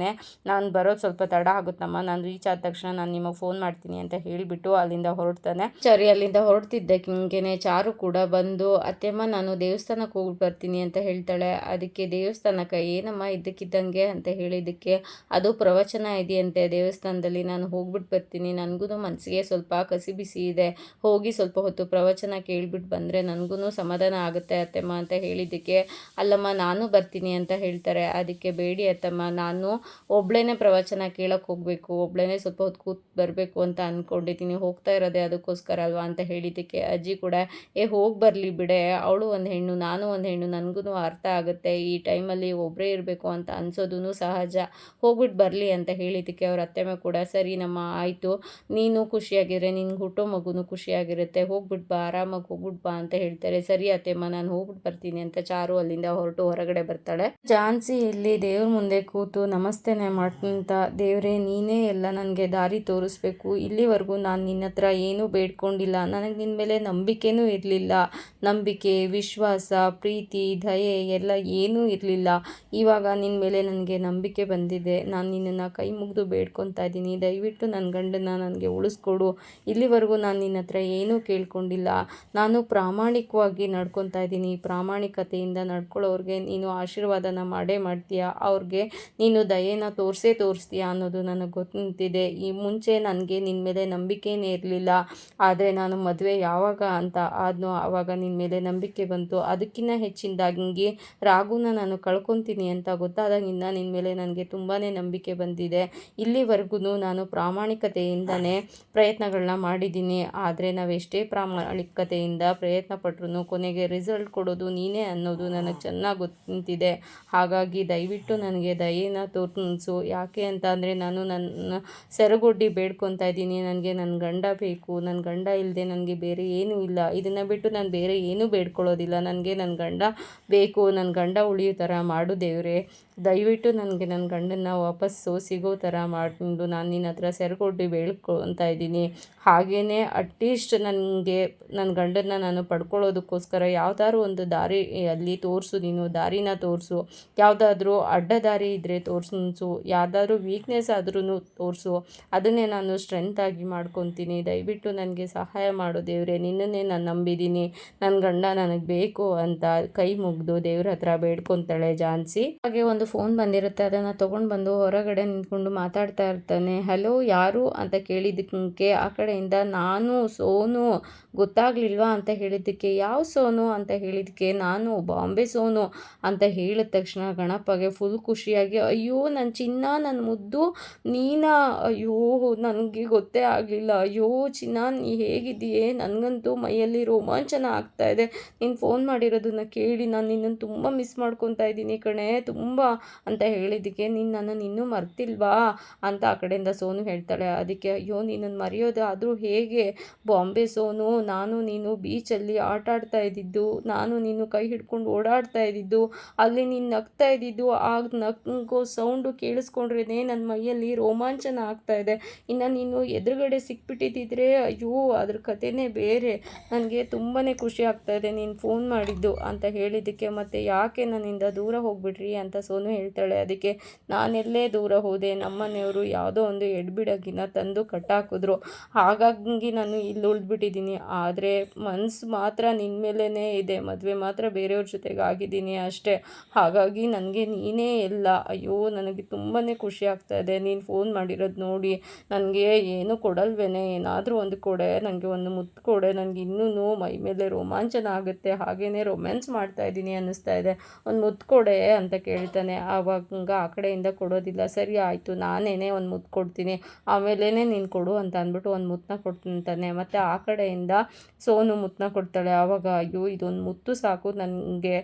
ನಾನು ಬರೋದು ಸ್ವಲ್ಪ ತಡ ಆಗುತ್ತಮ್ಮ, ನಾನು ರೀಚ್ ಆದ ತಕ್ಷಣ ನಾನು ನಿಮಗೆ ಫೋನ್ ಮಾಡ್ತೀನಿ ಅಂತ ಹೇಳಿಬಿಟ್ಟು ಅಲ್ಲಿಂದ ಹೊರಡ್ತಾನೆ. ಸರಿ ಅಲ್ಲಿಂದ ಹೊರಡ್ತಿದ್ದಕ್ಕಿಂಗೆ ಚಾರು ಕೂಡ ಬಂದು, ಅತ್ತೆಮ್ಮ, ನಾನು ದೇವಸ್ಥಾನಕ್ಕೆ ಹೋಗಿ ಬರ್ತೀನಿ ಅಂತ ಹೇಳ್ತಾಳೆ. ಅದಕ್ಕೆ ದೇವಸ್ಥಾನಕ್ಕೆ, ಏನಮ್ಮ ಇದ್ದಕ್ಕಿದ್ದಂಗೆ? ಅಂತ ಹೇಳಿದ್ದಕ್ಕೆ, ಅದು ಪ್ರವಚನ ಇದೆಯಂತೆ. ದೇವಸ್ಥಾನದಲ್ಲಿ ನಾನು ಹೋಗ್ಬಿಟ್ಟು ಬರ್ತೀನಿ. ನನಗೂ ಮನಸ್ಸಿಗೆ ಸ್ವಲ್ಪ ಕಸಿ ಬಿಸಿ ಇದೆ. ಹೋಗಿ ಸ್ವಲ್ಪ ಹೊತ್ತು ಪ್ರವಚನ ಕೇಳಿಬಿಟ್ಟು ಬಂದರೆ ನನಗೂ ಸಮಾಧಾನ ಆಗುತ್ತೆ ಅತ್ತಮ್ಮ ಅಂತ ಹೇಳಿದ್ದಕ್ಕೆ, ಅಲ್ಲಮ್ಮ, ನಾನು ಬರ್ತೀನಿ ಅಂತ ಹೇಳ್ತಾರೆ. ಅದಕ್ಕೆ, ಬೇಡಿ ಅತ್ತಮ್ಮ, ನಾನು ಒಬ್ಳೇನೆ ಪ್ರವಚನ ಕೇಳಕ್ಕೆ ಹೋಗಬೇಕು. ಒಬ್ಳೇನೆ ಸ್ವಲ್ಪ ಹೊತ್ತು ಕೂತ್ ಬರಬೇಕು ಅಂತ ಅಂದ್ಕೊಂಡಿದ್ದೀನಿ ಹೋಗ್ತಾ ಇರೋದೆ ಅದಕ್ಕೋಸ್ಕರ ಅಲ್ವಾ? ಅಂತ ಹೇಳಿದ್ದಕ್ಕೆ, ಅಜ್ಜಿ ಕೂಡ, ಏ, ಹೋಗಿ ಬರಲಿ ಬಿಡೆ. ಅವಳು ಒಂದು ಹೆಣ್ಣು. ನಾನು ಒಂದು ಹೆಣ್ಣು ನನಗೂ ಅರ್ಥ ಆಗುತ್ತೆ. ಈ ಟೈಮಲ್ಲಿ ಒಬ್ಬರೇ ಇರಬೇಕು ಅಂತ ಅನ್ಸೋದೂ ಸಹಜ. ಹೋಗ್ಬಿಟ್ಟು ಬರಲಿ ಅಂತ ಹೇಳಿದ್ದಕ್ಕೆ ಅವ್ರ ಅತ್ತೆಮ್ಮ ಕೂಡ, ಸರಿ ನಮ್ಮ, ಆಯಿತು. ನೀನು ಖುಷಿಯಾಗಿದ್ರೆ ನಿನ್ಗೆ ಹುಟ್ಟೋ ಮಗುನು ಖುಷಿಯಾಗಿರುತ್ತೆ. ಹೋಗ್ಬಿಟ್ಟು ಬಾ, ಆರಾಮಾಗಿ ಹೋಗ್ಬಿಟ್ಟು ಬಾ ಅಂತ ಹೇಳ್ತಾರೆ. ಸರಿ ಅತ್ತೆಮ್ಮ ನಾನು ಹೋಗ್ಬಿಟ್ಟು ಬರ್ತೀನಿ ಅಂತ ಚಾರು ಅಲ್ಲಿಂದ ಹೊರಟು ಹೊರಗಡೆ ಬರ್ತಾಳೆ. ಝಾನ್ಸಿ ಇಲ್ಲಿ ದೇವ್ರ ಮುಂದೆ ಕೂತು, ನಮಸ್ತೆನೆ ಮಾಡ್ತಂತ ದೇವರೇ, ನೀನೇ ಎಲ್ಲ ನನಗೆ ದಾರಿ ತೋರಿಸ್ಬೇಕು. ಇಲ್ಲಿವರೆಗೂ ನಾನು ನಿನ್ನ ಹತ್ರ ಏನೂ ಬೇಡ್ಕೊಂಡಿಲ್ಲ. ನನಗೆ ನಿನ್ನ ಮೇಲೆ ನಂಬಿಕೆನೂ ಇರಲಿಲ್ಲ. ನಂಬಿಕೆ, ವಿಶ್ವಾಸ ಪ್ರೀತಿ, ದಯೆ ಎಲ್ಲ ಏನೂ ಇರಲಿಲ್ಲ. ಇವಾಗ ನಿನ್ನ ಮೇಲೆ ನನಗೆ ನಂಬಿಕೆ ಬಂದಿದೆ. ನಾನು ನಿನ್ನನ್ನು ಕೈ ಮುಗಿದು ಬೇಡ್ಕೊತಾ ಇದ್ದೀನಿ. ದಯವಿಟ್ಟು ನನ್ನ ಗಂಡನ ನನಗೆ ಉಳಿಸ್ಕೊಡು. ಇಲ್ಲಿವರೆಗೂ ನಾನು ನಿನ್ನ ಹತ್ರ ಏನೂ ಕೇಳ್ಕೊಂಡಿಲ್ಲ. ನಾನು ಪ್ರಾಮಾಣಿಕವಾಗಿ ನಡ್ಕೊತಾ ಇದ್ದೀನಿ. ಪ್ರಾಮಾಣಿಕತೆಯಿಂದ ನಡ್ಕೊಳ್ಳೋರಿಗೆ ನೀನು ಆಶೀರ್ವಾದನ ಮಾಡೇ ಮಾಡ್ತೀಯಾ? ಅವ್ರಿಗೆ ನೀನು ದಯೆನ ತೋರಿಸೇ ತೋರಿಸ್ತೀಯಾ ಅನ್ನೋದು ನನಗೆ ಗೊತ್ತಿದೆ. ಈ ಮುಂಚೆ ನನಗೆ ನಿನ್ನ ಮೇಲೆ ನಂಬಿಕೆನೇ ಇರಲಿಲ್ಲ. ಆದರೆ ನಾನು ಮದುವೆ ಯಾವಾಗ ಅಂತ ಆದ್ನೋ, ಆವಾಗ ನಿನ್ನ ಮೇಲೆ ನಂಬಿಕೆ ಬಂತು. ಅದಕ್ಕಿಂತ ಹೆಚ್ಚಿನದಾಗಿ ರಾಗುನ ನಾನು ಕಳ್ಕೊತೀನಿ ಅಂತ ಗೊತ್ತಾದಾಗಿಂದ ನಿನ್ನ ಮೇಲೆ ನನಗೆ ತುಂಬಾ ನಂಬಿಕೆ ಬಂದಿದೆ. ಇಲ್ಲಿವರೆಗೂ ನಾನು ಪ್ರಾಮಾಣಿಕತೆಯಿಂದನೇ ಪ್ರಯತ್ನಗಳನ್ನ ಮಾಡಿದ್ದೀನಿ. ಆದರೆ ನಾವೆಷ್ಟೇ ಪ್ರಾಮಾಣಿಕತೆಯಿಂದ ಪ್ರಯತ್ನ ಪಟ್ಟರು ಕೊನೆಗೆ ರಿಸಲ್ಟ್ ಕೊಡೋದು ನೀನೇ ಅನ್ನೋದು ನನಗೆ ಚೆನ್ನಾಗಿ ಗೊತ್ತಿದೆ ಹಾಗಾಗಿ ದಯವಿಟ್ಟು ನನಗೆ ದಯೆನ ತೋರಿಸು. ಯಾಕೆ ಅಂತ ಅಂದರೆ ನಾನು ನನ್ನ ಸೆರಗೊಡ್ಡಿ ಬೇಡ್ಕೊತಾ ಇದ್ದೀನಿ. ನನಗೆ ನನ್ನ ಗಂಡ ಬೇಕು. ನನ್ನ ಗಂಡ ಇಲ್ಲದೆ ನನಗೆ ಬೇರೆ ಏನೂ ಇಲ್ಲ. ಇದನ್ನು ಬಿಟ್ಟು ನಾನು ಬೇರೆ ಏನೂ ಬೇಡ್ಕೊಳ್ಳೋದಿಲ್ಲ. ನನಗೆ ನನ್ನ ಗಂಡ ಬೇಕು ನನ್ನ ಗಂಡ ಉಳಿಯೋ ಥರ ಮಾಡು ದೇವರೇ. ದಯವಿಟ್ಟು ನನಗೆ ನನ್ನ ಗಂಡನ್ನ ವಾಪಸ್ಸು ಸಿಗೋ ಥರ ಮಾಡಿಕೊಂಡು ನಾನು ನಿನ್ನ ಹತ್ರ ಸೆರೆಕೊಟ್ಟು ಬೇಡ್ಕೊತಾ ಇದ್ದೀನಿ. ಹಾಗೆಯೇ ಅಟ್ಲೀಸ್ಟ್ ನನಗೆ, ನನ್ನ ಗಂಡನ್ನ ನಾನು ಪಡ್ಕೊಳ್ಳೋದಕ್ಕೋಸ್ಕರ ಯಾವ್ದಾದ್ರು ಒಂದು ದಾರಿ ಅಲ್ಲಿ ತೋರಿಸು, ನೀನು ದಾರಿನ ತೋರಿಸು. ಯಾವುದಾದ್ರೂ ಅಡ್ಡ ದಾರಿ ಇದ್ದರೆ ತೋರಿಸು ಯಾವ್ದಾದ್ರೂ ವೀಕ್ನೆಸ್ ಆದ್ರೂ ತೋರಿಸು. ಅದನ್ನೇ ನಾನು ಸ್ಟ್ರೆಂತಾಗಿ ಮಾಡ್ಕೊತೀನಿ. ದಯವಿಟ್ಟು ನನಗೆ ಸಹಾಯ ಮಾಡು ದೇವರೇ. ನಿನ್ನನ್ನೇ ನಾನು ನಂಬಿದ್ದೀನಿ. ನನ್ನ ಗಂಡ ನನಗೆ ಬೇಕು ಅಂತ ಕೈ ಮುಗಿದು ದೇವ್ರ ಹತ್ರ ಬೇಡ್ಕೊತಾಳೆ ಜಾನ್ಸಿ. ಹಾಗೆ ಒಂದು ಫೋನ್ ಬಂದಿರುತ್ತೆ, ಅದನ್ನು ತೊಗೊಂಡು ಬಂದು ಹೊರಗಡೆ ನಿಂತ್ಕೊಂಡು ಮಾತಾಡ್ತಾ ಇರ್ತಾನೆ. ಹಲೋ, ಯಾರು? ಅಂತ ಕೇಳಿದ್ದಕ್ಕೆ ಆ ಕಡೆಯಿಂದ, ನಾನು ಸೋನು. ಗೊತ್ತಾಗ್ಲಿಲ್ವಾ? ಅಂತ ಹೇಳಿದ್ದಕ್ಕೆ, ಯಾವ ಸೋನು? ಅಂತ ಹೇಳಿದ್ದಕ್ಕೆ, ನಾನು ಬಾಂಬೆ ಸೋನು. ಅಂತ ಹೇಳಿದ ತಕ್ಷಣ ಗಣಪಗೆ ಫುಲ್ ಖುಷಿಯಾಗಿ, ಅಯ್ಯೋ ನನ್ನ ಚಿನ್ನ ನನ್ನ ಮುದ್ದು, ನೀನಾ? ಅಯ್ಯೋ, ನನಗೆ ಗೊತ್ತೇ ಆಗಲಿಲ್ಲ. ಅಯ್ಯೋ, ಚಿನ್ನ, ನೀ ಹೇಗಿದ್ದೀಯೇ? ನನಗಂತೂ ಮೈಯಲ್ಲಿ ರೋಮಾಂಚನ ಆಗ್ತಾ ಇದೆ. ನೀನು ಫೋನ್ ಮಾಡಿರೋದನ್ನ ಕೇಳಿ, ನಾನು ನಿನ್ನನ್ನು ತುಂಬ ಮಿಸ್ ಮಾಡ್ಕೊತಾ ಇದ್ದೀನಿ ಕಣೆ. ತುಂಬ ಅಂತ ಹೇಳಿದ್ದಕ್ಕೆ, ನೀನು ನನ್ನನ್ನು ಇನ್ನೂ ಮರ್ತಿಲ್ವಾ? ಅಂತ ಆ ಕಡೆಯಿಂದ ಸೋನು ಹೇಳ್ತಾಳೆ. ಅದಕ್ಕೆ, ಅಯ್ಯೋ, ನಿನ್ನನ್ನು ಮರೆಯೋದು ಆದರೂ ಹೇಗೆ? ಬಾಂಬೆ ಸೋನು, ನಾನು ನೀನು ಬೀಚಲ್ಲಿ ಆಟ ಆಡ್ತಾ ಇದ್ದಿದ್ದು, ನಾನು ನೀನು ಕೈ ಹಿಡ್ಕೊಂಡು ಓಡಾಡ್ತಾ ಇದ್ದಿದ್ದು, ಅಲ್ಲಿ ನೀನು ನಗ್ತಾ ಇದ್ದಿದ್ದು ಆಗ ನಗೋ ಸೌಂಡು ಕೇಳಿಸ್ಕೊಂಡ್ರೇ ನನ್ನ ಮೈಯಲ್ಲಿ ರೋಮಾಂಚನ ಆಗ್ತಾ ಇದೆ. ಇನ್ನು ನೀನು ಎದುರುಗಡೆ ಸಿಕ್ಬಿಟ್ಟಿದ್ದಿದ್ರೆ, ಅಯ್ಯೋ, ಅದ್ರ ಕಥೆನೇ ಬೇರೆ. ನನಗೆ ತುಂಬಾ ಖುಷಿ ಆಗ್ತಾ ಇದೆ ನೀನು ಫೋನ್ ಮಾಡಿದ್ದು, ಅಂತ ಹೇಳಿದ್ದಕ್ಕೆ, ಮತ್ತೆ ಯಾಕೆ ನನ್ನಿಂದ ದೂರ ಹೋಗ್ಬಿಟ್ರಿ? ಅಂತ ಸೋನು ಹೇಳ್ತಾಳೆ, ಅದಕ್ಕೆ ನಾನೆಲ್ಲೇ ದೂರ ಹೋದೆ, ನಮ್ಮನೆಯವರು ಯಾವುದೋ ಒಂದು ಎಡ್ಬಿಡಗಿನ ತಂದು ಕಟ್ಟಾಕಿದ್ರು. ಹಾಗಾಗಿ ನಾನು ಇಲ್ಲಿ ಉಳಿದ್ಬಿಟ್ಟಿದ್ದೀನಿ. ಆದರೆ ಮನಸ್ಸು ಮಾತ್ರ ನಿನ್ನ ಮೇಲೇ ಇದೆ, ಮದುವೆ ಮಾತ್ರ ಬೇರೆಯವ್ರ ಜೊತೆಗೆ ಆಗಿದ್ದೀನಿ ಅಷ್ಟೇ. ಹಾಗಾಗಿ ನನಗೆ ನೀನೇ ಎಲ್ಲ ಅಯ್ಯೋ, ನನಗೆ ತುಂಬಾ ಖುಷಿ ಆಗ್ತಾ ಇದೆ. ನೀನು ಫೋನ್ ಮಾಡಿರೋದು ನೋಡಿ. ನನಗೆ ಏನು ಕೊಡಲ್ವೇನೆ? ಏನಾದರೂ ಒಂದು ಕೊಡೆ ನನಗೆ ಒಂದು ಮುತ್ತು ಕೊಡೆ. ನನಗೆ ಇನ್ನೂ ಮೈ ಮೇಲೆ ರೋಮಾಂಚನ ಆಗುತ್ತೆ. ಹಾಗೇ ರೊಮ್ಯಾನ್ಸ್ ಮಾಡ್ತಾ ಇದ್ದೀನಿ ಅನ್ನಿಸ್ತಾ ಇದೆ. ಒಂದು ಮುತ್ತು ಕೊಡೆ ಅಂತ ಕೇಳ್ತಾನೆ. ಆವಾಗ ಆ ಕಡೆಯಿಂದ ಕೊಡೋದಿಲ್ಲ. ಸರಿ ಆಯಿತು, ನಾನೇನೆ ಒಂದು ಮುತ್ತು ಕೊಡ್ತೀನಿ. ಆಮೇಲೇ ನೀನು ಕೊಡು ಅಂತ ಅಂದ್ಬಿಟ್ಟು ಒಂದು ಮುತ್ತನ್ನ ಕೊಡ್ತಾನೆ ಮತ್ತು ಆ ಕಡೆಯಿಂದ ಸೋನು ಮುತ್ತನ್ನ ಕೊಡ್ತಾಳೆ. ಆವಾಗ ಅಯ್ಯೋ, ಇದೊಂದು ಮುತ್ತು ಸಾಕು. ನನಗೆ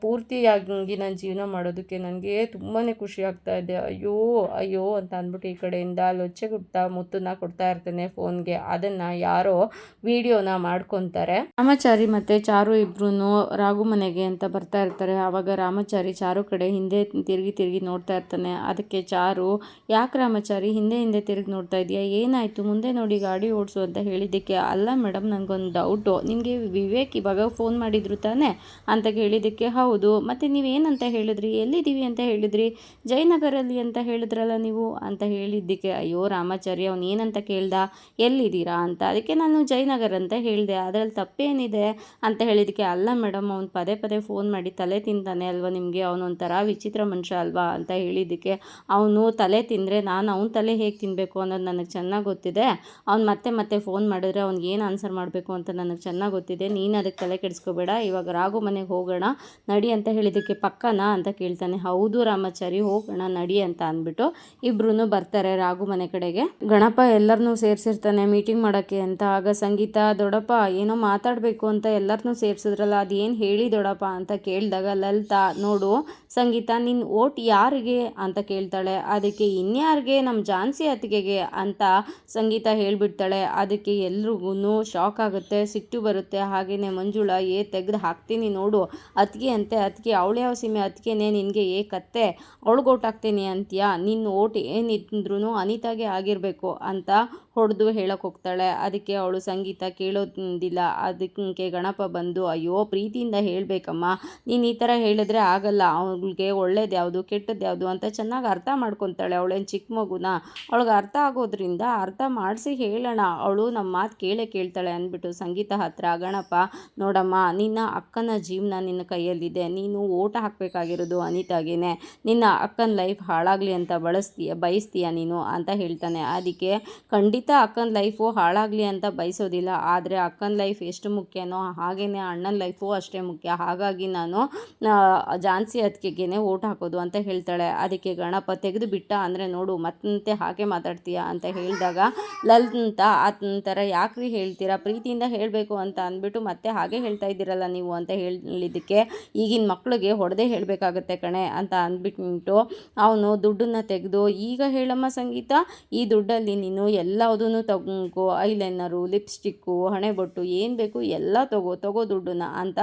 ಪೂರ್ತಿಯಾಗಿ ನಾನು ಜೀವನ ಮಾಡೋದಕ್ಕೆ ನನಗೆ ತುಂಬಾ ಖುಷಿ ಆಗ್ತಾ ಇದೆ. ಅಯ್ಯೋ ಅಯ್ಯೋ ಅಂತ ಅಂದ್ಬಿಟ್ಟು ಈ ಕಡೆಯಿಂದ ಲೊಚ್ಚೆಗುಡ್ತಾ ಮುತ್ತನ್ನ ಕೊಡ್ತಾ ಇರ್ತಾನೆ ಫೋನ್ಗೆ. ಅದನ್ನು ಯಾರೋ ವಿಡಿಯೋನ ಮಾಡ್ಕೊತಾರೆ. ರಾಮಚಾರಿ ಮತ್ತು ಚಾರು ಇಬ್ರು ರಾಗು ಮನೆಗೆ ಅಂತ ಬರ್ತಾ ಇರ್ತಾರೆ. ಆವಾಗ ರಾಮಚಾರಿ ಚಾರು ಕಡೆ ಹಿಂದೆ ತಿರುಗಿ ತಿರುಗಿ ನೋಡ್ತಾ ಇರ್ತಾನೆ. ಅದಕ್ಕೆ ಚಾರು, ಯಾಕೆ ರಾಮಾಚಾರಿ, ಹಿಂದೆ ಹಿಂದೆ ತಿರುಗಿ ನೋಡ್ತಾ ಇದೆಯಾ? ಏನಾಯಿತು? ಮುಂದೆ ನೋಡಿ ಗಾಡಿ ಓಡಿಸು ಅಂತ ಹೇಳಿದ್ದಕ್ಕೆ ಅಲ್ಲ ಮೇಡಮ್ ನನಗೊಂದು ಡೌಟು. ನಿಮಗೆ ವಿವೇಕ್ ಇವಾಗ ಫೋನ್ ಮಾಡಿದ್ರು ತಾನೆ? ಅಂತ ಕೇಳಿದ್ದಕ್ಕೆ, ಹೌದು. ಮತ್ತು ನೀವೇನಂತ ಹೇಳಿದ್ರಿ? ಎಲ್ಲಿದ್ದೀವಿ ಅಂತ ಹೇಳಿದ್ರಿ? ಜಯನಗರಲ್ಲಿ ಅಂತ ಹೇಳಿದ್ರಲ್ಲ ನೀವು? ಅಂತ ಹೇಳಿದ್ದಕ್ಕೆ, ಅಯ್ಯೋ ರಾಮಾಚಾರಿ, ಅವ್ನು ಏನಂತ ಕೇಳ್ದ? ಎಲ್ಲಿದ್ದೀರಾ ಅಂತ? ಅದಕ್ಕೆ ನಾನು ಜಯನಗರ ಅಂತ ಹೇಳಿದೆ. ಅದರಲ್ಲಿ ತಪ್ಪೇನಿದೆ ಅಂತ ಹೇಳಿದ್ದಕ್ಕೆ, ಅಲ್ಲ ಮೇಡಮ್ ಅವ್ನು ಪದೇ ಪದೇ ಫೋನ್ ಮಾಡಿ ತಲೆ ತಿಂತಾನೆ ಅಲ್ವಾ ನಿಮಗೆ? ಅವನೊಂಥರ ವಿಚಿತ್ರ ಮನುಷ್ಯ ಅಲ್ವಾ ಅಂತ ಹೇಳಿದ್ದಕ್ಕೆ ಅವನು ತಲೆ ತಿಂದರೆ ನಾನು ಅವನ ತಲೆ ಹೇಗೆ ತಿನ್ನಬೇಕು ಅನ್ನೋದು ನನಗೆ ಚೆನ್ನಾಗಿ ಗೊತ್ತಿದೆ. ಅವ್ನು ಮತ್ತೆ ಮತ್ತೆ ಫೋನ್ ಮಾಡಿದ್ರೆ ಅವ್ನಿಗೆ ಏನು ಆನ್ಸರ್ ಮಾಡಬೇಕು ಅಂತ ನನಗೆ ಚೆನ್ನಾಗಿ ಗೊತ್ತಿದೆ. ನೀನು ಅದಕ್ಕೆ ತಲೆ ಕೆಡಿಸ್ಕೋಬೇಡ, ಇವಾಗ ರಾಘು ಮನೆಗೆ ಹೋಗೋಣ, ನಡಿ ಅಂತ ಹೇಳಿದ್ದಕ್ಕೆ ಪಕ್ಕನಾ ಅಂತ ಕೇಳ್ತಾನೆ. ಹೌದು ರಾಮಾಚಾರಿ, ಹೋಗೋಣ, ನಡಿ ಅಂತ ಅಂದ್ಬಿಟ್ಟು ಇಬ್ಬರೂ ಬರ್ತಾರೆ ರಾಘು ಮನೆ ಕಡೆಗೆ. ಗಣಪ ಎಲ್ಲರನ್ನೂ ಸೇರಿಸಿರ್ತಾನೆ ಮೀಟಿಂಗ್ ಮಾಡೋಕ್ಕೆ ಅಂತ. ಆಗ ಸಂಗೀತ, ದೊಡ್ಡಪ್ಪ, ಏನೋ ಮಾತಾಡಬೇಕು ಅಂತ ಎಲ್ಲರನ್ನೂ ಸೇರಿಸಿದ್ರಲ್ಲ, ಅದೇನು ಹೇಳಿ ದೊಡ್ಡಪ್ಪ ಅಂತ ಕೇಳಿದಾಗ ಲಲಿತಾ, ನೋಡು, ಸಂಗೀತ ನಿನ್ನ ಓಟ್ ಯಾರಿಗೆ ಅಂತ ಕೇಳ್ತಾಳೆ. ಅದಕ್ಕೆ ಇನ್ಯಾರಿಗೆ? ನಮ್ಮ ಜಾನ್ಸಿ ಅತ್ತಿಗೆಗೆ ಅಂತ ಸಂಗೀತ ಹೇಳಿಬಿಡ್ತಾಳೆ. ಅದಕ್ಕೆ ಎಲ್ರಿಗೂ ಶಾಕ್ ಆಗುತ್ತೆ, ಸಿಟ್ಟು ಬರುತ್ತೆ. ಹಾಗೆಯೇ ಮಂಜುಳ, ಏ ತೆಗೆದು ಹಾಕ್ತೀನಿ ನೋಡು. ಅತ್ತಿಗೆ ಅಂತೆ, ಅತ್ತಿಗೆ ಅವಳು ಯಾವ ಸೀಮೆ? ಅತ್ತಿಗೆನೇ ನಿನಗೆ ಏ ಕತ್ತೆ. ಅವಳಿಗೆ ಓಟ್ ಹಾಕ್ತೀನಿ ಅಂತೀಯಾ? ನಿನ್ನ ಓಟ್ ಏನಿದ್ರು ಅನಿತಾಗೆ ಆಗಿರಬೇಕು ಅಂತ ಹೊಡೆದು ಹೇಳಕ್ಕೆ ಹೋಗ್ತಾಳೆ. ಅದಕ್ಕೆ ಅವಳು ಸಂಗೀತ ಕೇಳೋದಿಲ್ಲ. ಅದಕ್ಕೆ ಗಣಪ ಬಂದು, ಅಯ್ಯೋ, ಪ್ರೀತಿಯಿಂದ ಹೇಳಬೇಕಮ್ಮ. ನೀನು ಈ ಥರ ಹೇಳಿದ್ರೆ ಆಗಲ್ಲ. ಅವಳಿಗೆ ಒಳ್ಳೇದು ಯಾವುದು ಕೆಟ್ಟದ್ದು ಯಾವುದು ಅಂತ ಚೆನ್ನಾಗಿ ಅರ್ಥ ಮಾಡ್ಕೊತಾಳೆ. ಅವಳೇನು ಚಿಕ್ಕ ಮಗುನ? ಅವಳಿಗೆ ಅರ್ಥ ಆಗೋದ್ರಿಂದ ಅರ್ಥ ಮಾಡಿಸಿ ಹೇಳೋಣ. ಅವಳು ನಮ್ಮ ಮಾತು ಕೇಳೇ ಕೇಳ್ತಾಳೆ ಅಂದ್ಬಿಟ್ಟು ಸಂಗೀತ ಹತ್ರ, ಗಣಪ, ನೋಡಮ್ಮ, ನಿನ್ನ ಅಕ್ಕನ ಜೀವನ ನಿನ್ನ ಕೈಯಲ್ಲಿದೆ. ನೀನು ಓಟ ಹಾಕಬೇಕಾಗಿರೋದು ಅನಿತಾಗೇನೆ. ನಿನ್ನ ಅಕ್ಕನ ಲೈಫ್ ಹಾಳಾಗಲಿ ಅಂತ ಬಳಸ್ತೀಯ, ಬಯಸ್ತೀಯ ನೀನು? ಅಂತ ಹೇಳ್ತಾನೆ. ಅದಕ್ಕೆ ಖಂಡಿತ ಅಕ್ಕನ ಲೈಫು ಹಾಳಾಗಲಿ ಅಂತ ಬಯಸೋದಿಲ್ಲ. ಆದರೆ ಅಕ್ಕನ ಲೈಫ್ ಎಷ್ಟು ಮುಖ್ಯನೋ ಹಾಗೆಯೇ ಅಣ್ಣನ ಲೈಫು ಅಷ್ಟೇ ಮುಖ್ಯ. ಹಾಗಾಗಿ ನಾನು ಜಾನ್ಸಿ ಅದಕ್ಕೆಗೇನೆ ಓಟ್ ಹಾಕೋದು ಅಂತ ಹೇಳ್ತಾಳೆ. ಅದಕ್ಕೆ ಗಣಪ ತೆಗೆದು ಬಿಟ್ಟ ಅಂದರೆ ನೋಡು ಮತ್ತೆ ಹಾಗೆ ಮಾತಾಡ್ತೀಯ ಅಂತ ಹೇಳಿದಾಗ, ಲಲಿತ ಆ ಥರ ಯಾಕ್ರಿ ಹೇಳ್ತೀರಾ? ಪ್ರೀತಿಯಿಂದ ಹೇಳಬೇಕು ಅಂತ ಅಂದ್ಬಿಟ್ಟು ಮತ್ತೆ ಹಾಗೆ ಹೇಳ್ತಾ ಇದ್ದೀರಲ್ಲ ನೀವು ಅಂತ ಹೇಳಿದ್ದಕ್ಕೆ ಈಗಿನ ಮಕ್ಕಳಿಗೆ ಹೊಡೆದೇ ಹೇಳಬೇಕಾಗತ್ತೆ ಕಣೆ ಅಂತ ಅಂದ್ಬಿಟ್ಟು ಅವನು ದುಡ್ಡನ್ನು ತೆಗೆದು, ಈಗ ಹೇಳಮ್ಮ ಸಂಗೀತ, ಈ ದುಡ್ಡಲ್ಲಿ ನೀನು ಎಲ್ಲದೂ ತಗೋ ಐಲೈನರು, ಲಿಪ್ಸ್ಟಿಕ್ಕು, ಹಣೆಬೊಟ್ಟು, ಏನು ಬೇಕು ಎಲ್ಲ ತಗೋ ತಗೋ ದುಡ್ಡನ್ನ ಅಂತ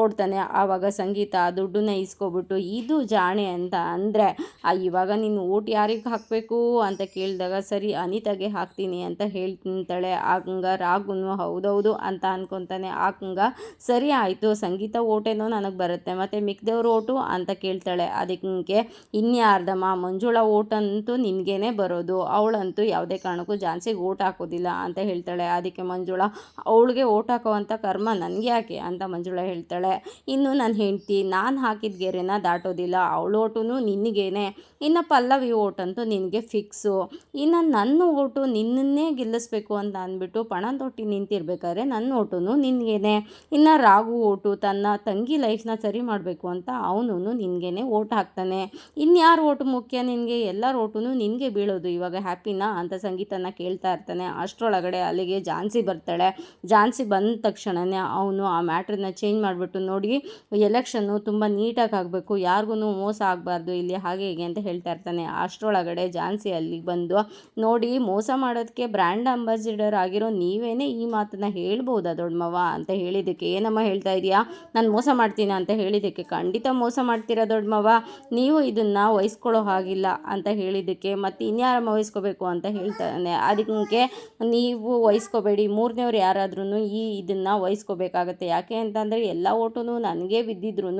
ಕೊಡ್ತಾನೆ. ಆವಾಗ ಸಂಗೀತ ಆ ದುಡ್ಡನ್ನ ಇಸ್ಕೊಬಿಟ್ಟು ಇದು ಜಾಣೆ ಅಂತ ಅಂದರೆ ಇವಾಗ ನೀನು ಓಟ್ ಯಾರಿಗೆ ಹಾಕಬೇಕು? ಅಂತ ಕೇಳಿದಾಗ, ಸರಿ, ಅನಿತಾಗೆ ಹಾಕ್ತೀನಿ ಅಂತ ಹೇಳ್ತಾಳೆ ಆಗಂಗ ರಾಗುನು ಹೌದೌದು ಅಂತ ಅನ್ಕೊತಾನೆ. ಆಗಂಗ ಸರಿ ಆಯಿತು, ಸಂಗೀತ ಓಟೇನೋ ನನಗೆ ಬರುತ್ತೆ, ಮತ್ತು ಮಿಕ್ದವ್ರ ಓಟು ಅಂತ ಕೇಳ್ತಾಳೆ. ಅದಕ್ಕೆ ಇನ್ಯಾರ್ದಮ್ಮ, ಮಂಜುಳ ಓಟಂತೂ ನಿನಗೇನೆ ಬರೋದು. ಅವಳಂತೂ ಯಾವುದೇ ಕಾರಣಕ್ಕೂ ಜಾನ್ಸಿಗೆ ಓಟ್ ಹಾಕೋದಿಲ್ಲ ಅಂತ ಹೇಳ್ತಾಳೆ. ಅದಕ್ಕೆ ಮಂಜುಳ, ಅವಳಿಗೆ ಓಟ್ ಹಾಕೋವಂಥ ಕರ್ಮ ನನಗೆ ಯಾಕೆ ಅಂತ ಮಂಜುಳ ಹೇಳ್ತಾಳೆ. ಇನ್ನು ನನ್ನ ಹೆಂಡ್ತಿ, ನಾನು ಹಾಕಿದ ಗೆರೆನ ದಾಟೋದಿಲ್ಲ. ಅವಳ ಓಟುನು ನಿನಗೇನೆ. ಇನ್ನು ಪಲ್ಲವಿ ಓಟಂತೂ ನಿನಗೆ ಫಿಕ್ಸು ಇನ್ನು ನನ್ನ ಓಟು ನಿನ್ನನ್ನೇ ಗೆಲ್ಲಿಸ್ಬೇಕು ಅಂತ ಅಂದ್ಬಿಟ್ಟು ಪಣ ತೊಟ್ಟಿ ನಿಂತಿರ್ಬೇಕಾದ್ರೆ ನನ್ನ ಓಟು ನಿನಗೇನೆ. ಇನ್ನು ರಾಗು ಓಟು ತನ್ನ ತಂಗಿ ಲೈಫ್ನ ಸರಿ ಮಾಡಬೇಕು ಅಂತ ಅವನು ನಿನಗೇನೆ ಓಟ್ ಹಾಕ್ತಾನೆ. ಇನ್ಯಾರು ಓಟು ಮುಖ್ಯ ನಿನಗೆ? ಎಲ್ಲರ ಓಟು ನಿನಗೆ ಬೀಳೋದು ಇವಾಗ ಹ್ಯಾಪಿನಾ ಅಂತ ಸಂಗೀತನ ಕೇಳ್ತಾ ಇರ್ತಾನೆ. ಅಷ್ಟರೊಳಗಡೆ ಅಲ್ಲಿಗೆ ಜಾನ್ಸಿ ಬರ್ತಾಳೆ. ಜಾನ್ಸಿ ಬಂದ ತಕ್ಷಣವೇ ಅವನು ಆ ಮ್ಯಾಟ್ರನ್ನ ಚೇಂಜ್ ಮಾಡಿಬಿಟ್ಟು ನೋಡಿ ಎಲೆಕ್ಷನ್ನು ತುಂಬ ನೀಟಾಗಿ ಆಗಬೇಕು. ಯಾರಿಗೂ ಮೋಸ ಆಗಬಾರ್ದು, ಇಲ್ಲಿ ಹಾಗೆ ಹೀಗೆ ಅಂತ ಹೇಳ್ತಾ ಇರ್ತಾನೆ. ಅಷ್ಟರೊಳಗಡೆ ಝಾನ್ಸಿ ಅಲ್ಲಿಗೆ ಬಂದು, ನೋಡಿ, ಮೋಸ ಮಾಡೋದಕ್ಕೆ ಬ್ರ್ಯಾಂಡ್ ಅಂಬಾಸಿಡರ್ ಆಗಿರೋ ನೀವೇನೇ ಈ ಮಾತನ್ನ ಹೇಳ್ಬೋದಾ ದೊಡ್ಡಮ್ಮವ ಅಂತ ಹೇಳಿದ್ದಕ್ಕೆ, ಏನಮ್ಮ ಹೇಳ್ತಾ ಇದೆಯಾ? ನಾನು ಮೋಸ ಮಾಡ್ತೀನಿ? ಅಂತ ಹೇಳಿದ್ದಕ್ಕೆ, ಖಂಡಿತ ಮೋಸ ಮಾಡ್ತೀರಾ ದೊಡ್ಡಮ್ಮವ ನೀವು ಇದನ್ನು ವಹಿಸ್ಕೊಳ್ಳೋ ಹಾಗಿಲ್ಲ, ಅಂತ ಹೇಳಿದ್ದಕ್ಕೆ, ಮತ್ತು ಇನ್ಯಾರಮ್ಮ ವಹಿಸ್ಕೋಬೇಕು? ಅಂತ ಹೇಳ್ತಾನೆ. ಅದಕ್ಕೆ, ನೀವು ವಹಿಸ್ಕೋಬೇಡಿ ಮೂರನೇವ್ರು ಯಾರಾದ್ರೂ ಈ ಇದನ್ನು ವಹಿಸ್ಕೋಬೇಕಾಗತ್ತೆ. ಯಾಕೆ ಅಂತಂದರೆ, ಎಲ್ಲ ಓಟು ನನಗೆ ಬಿದ್ದಿದ್ರು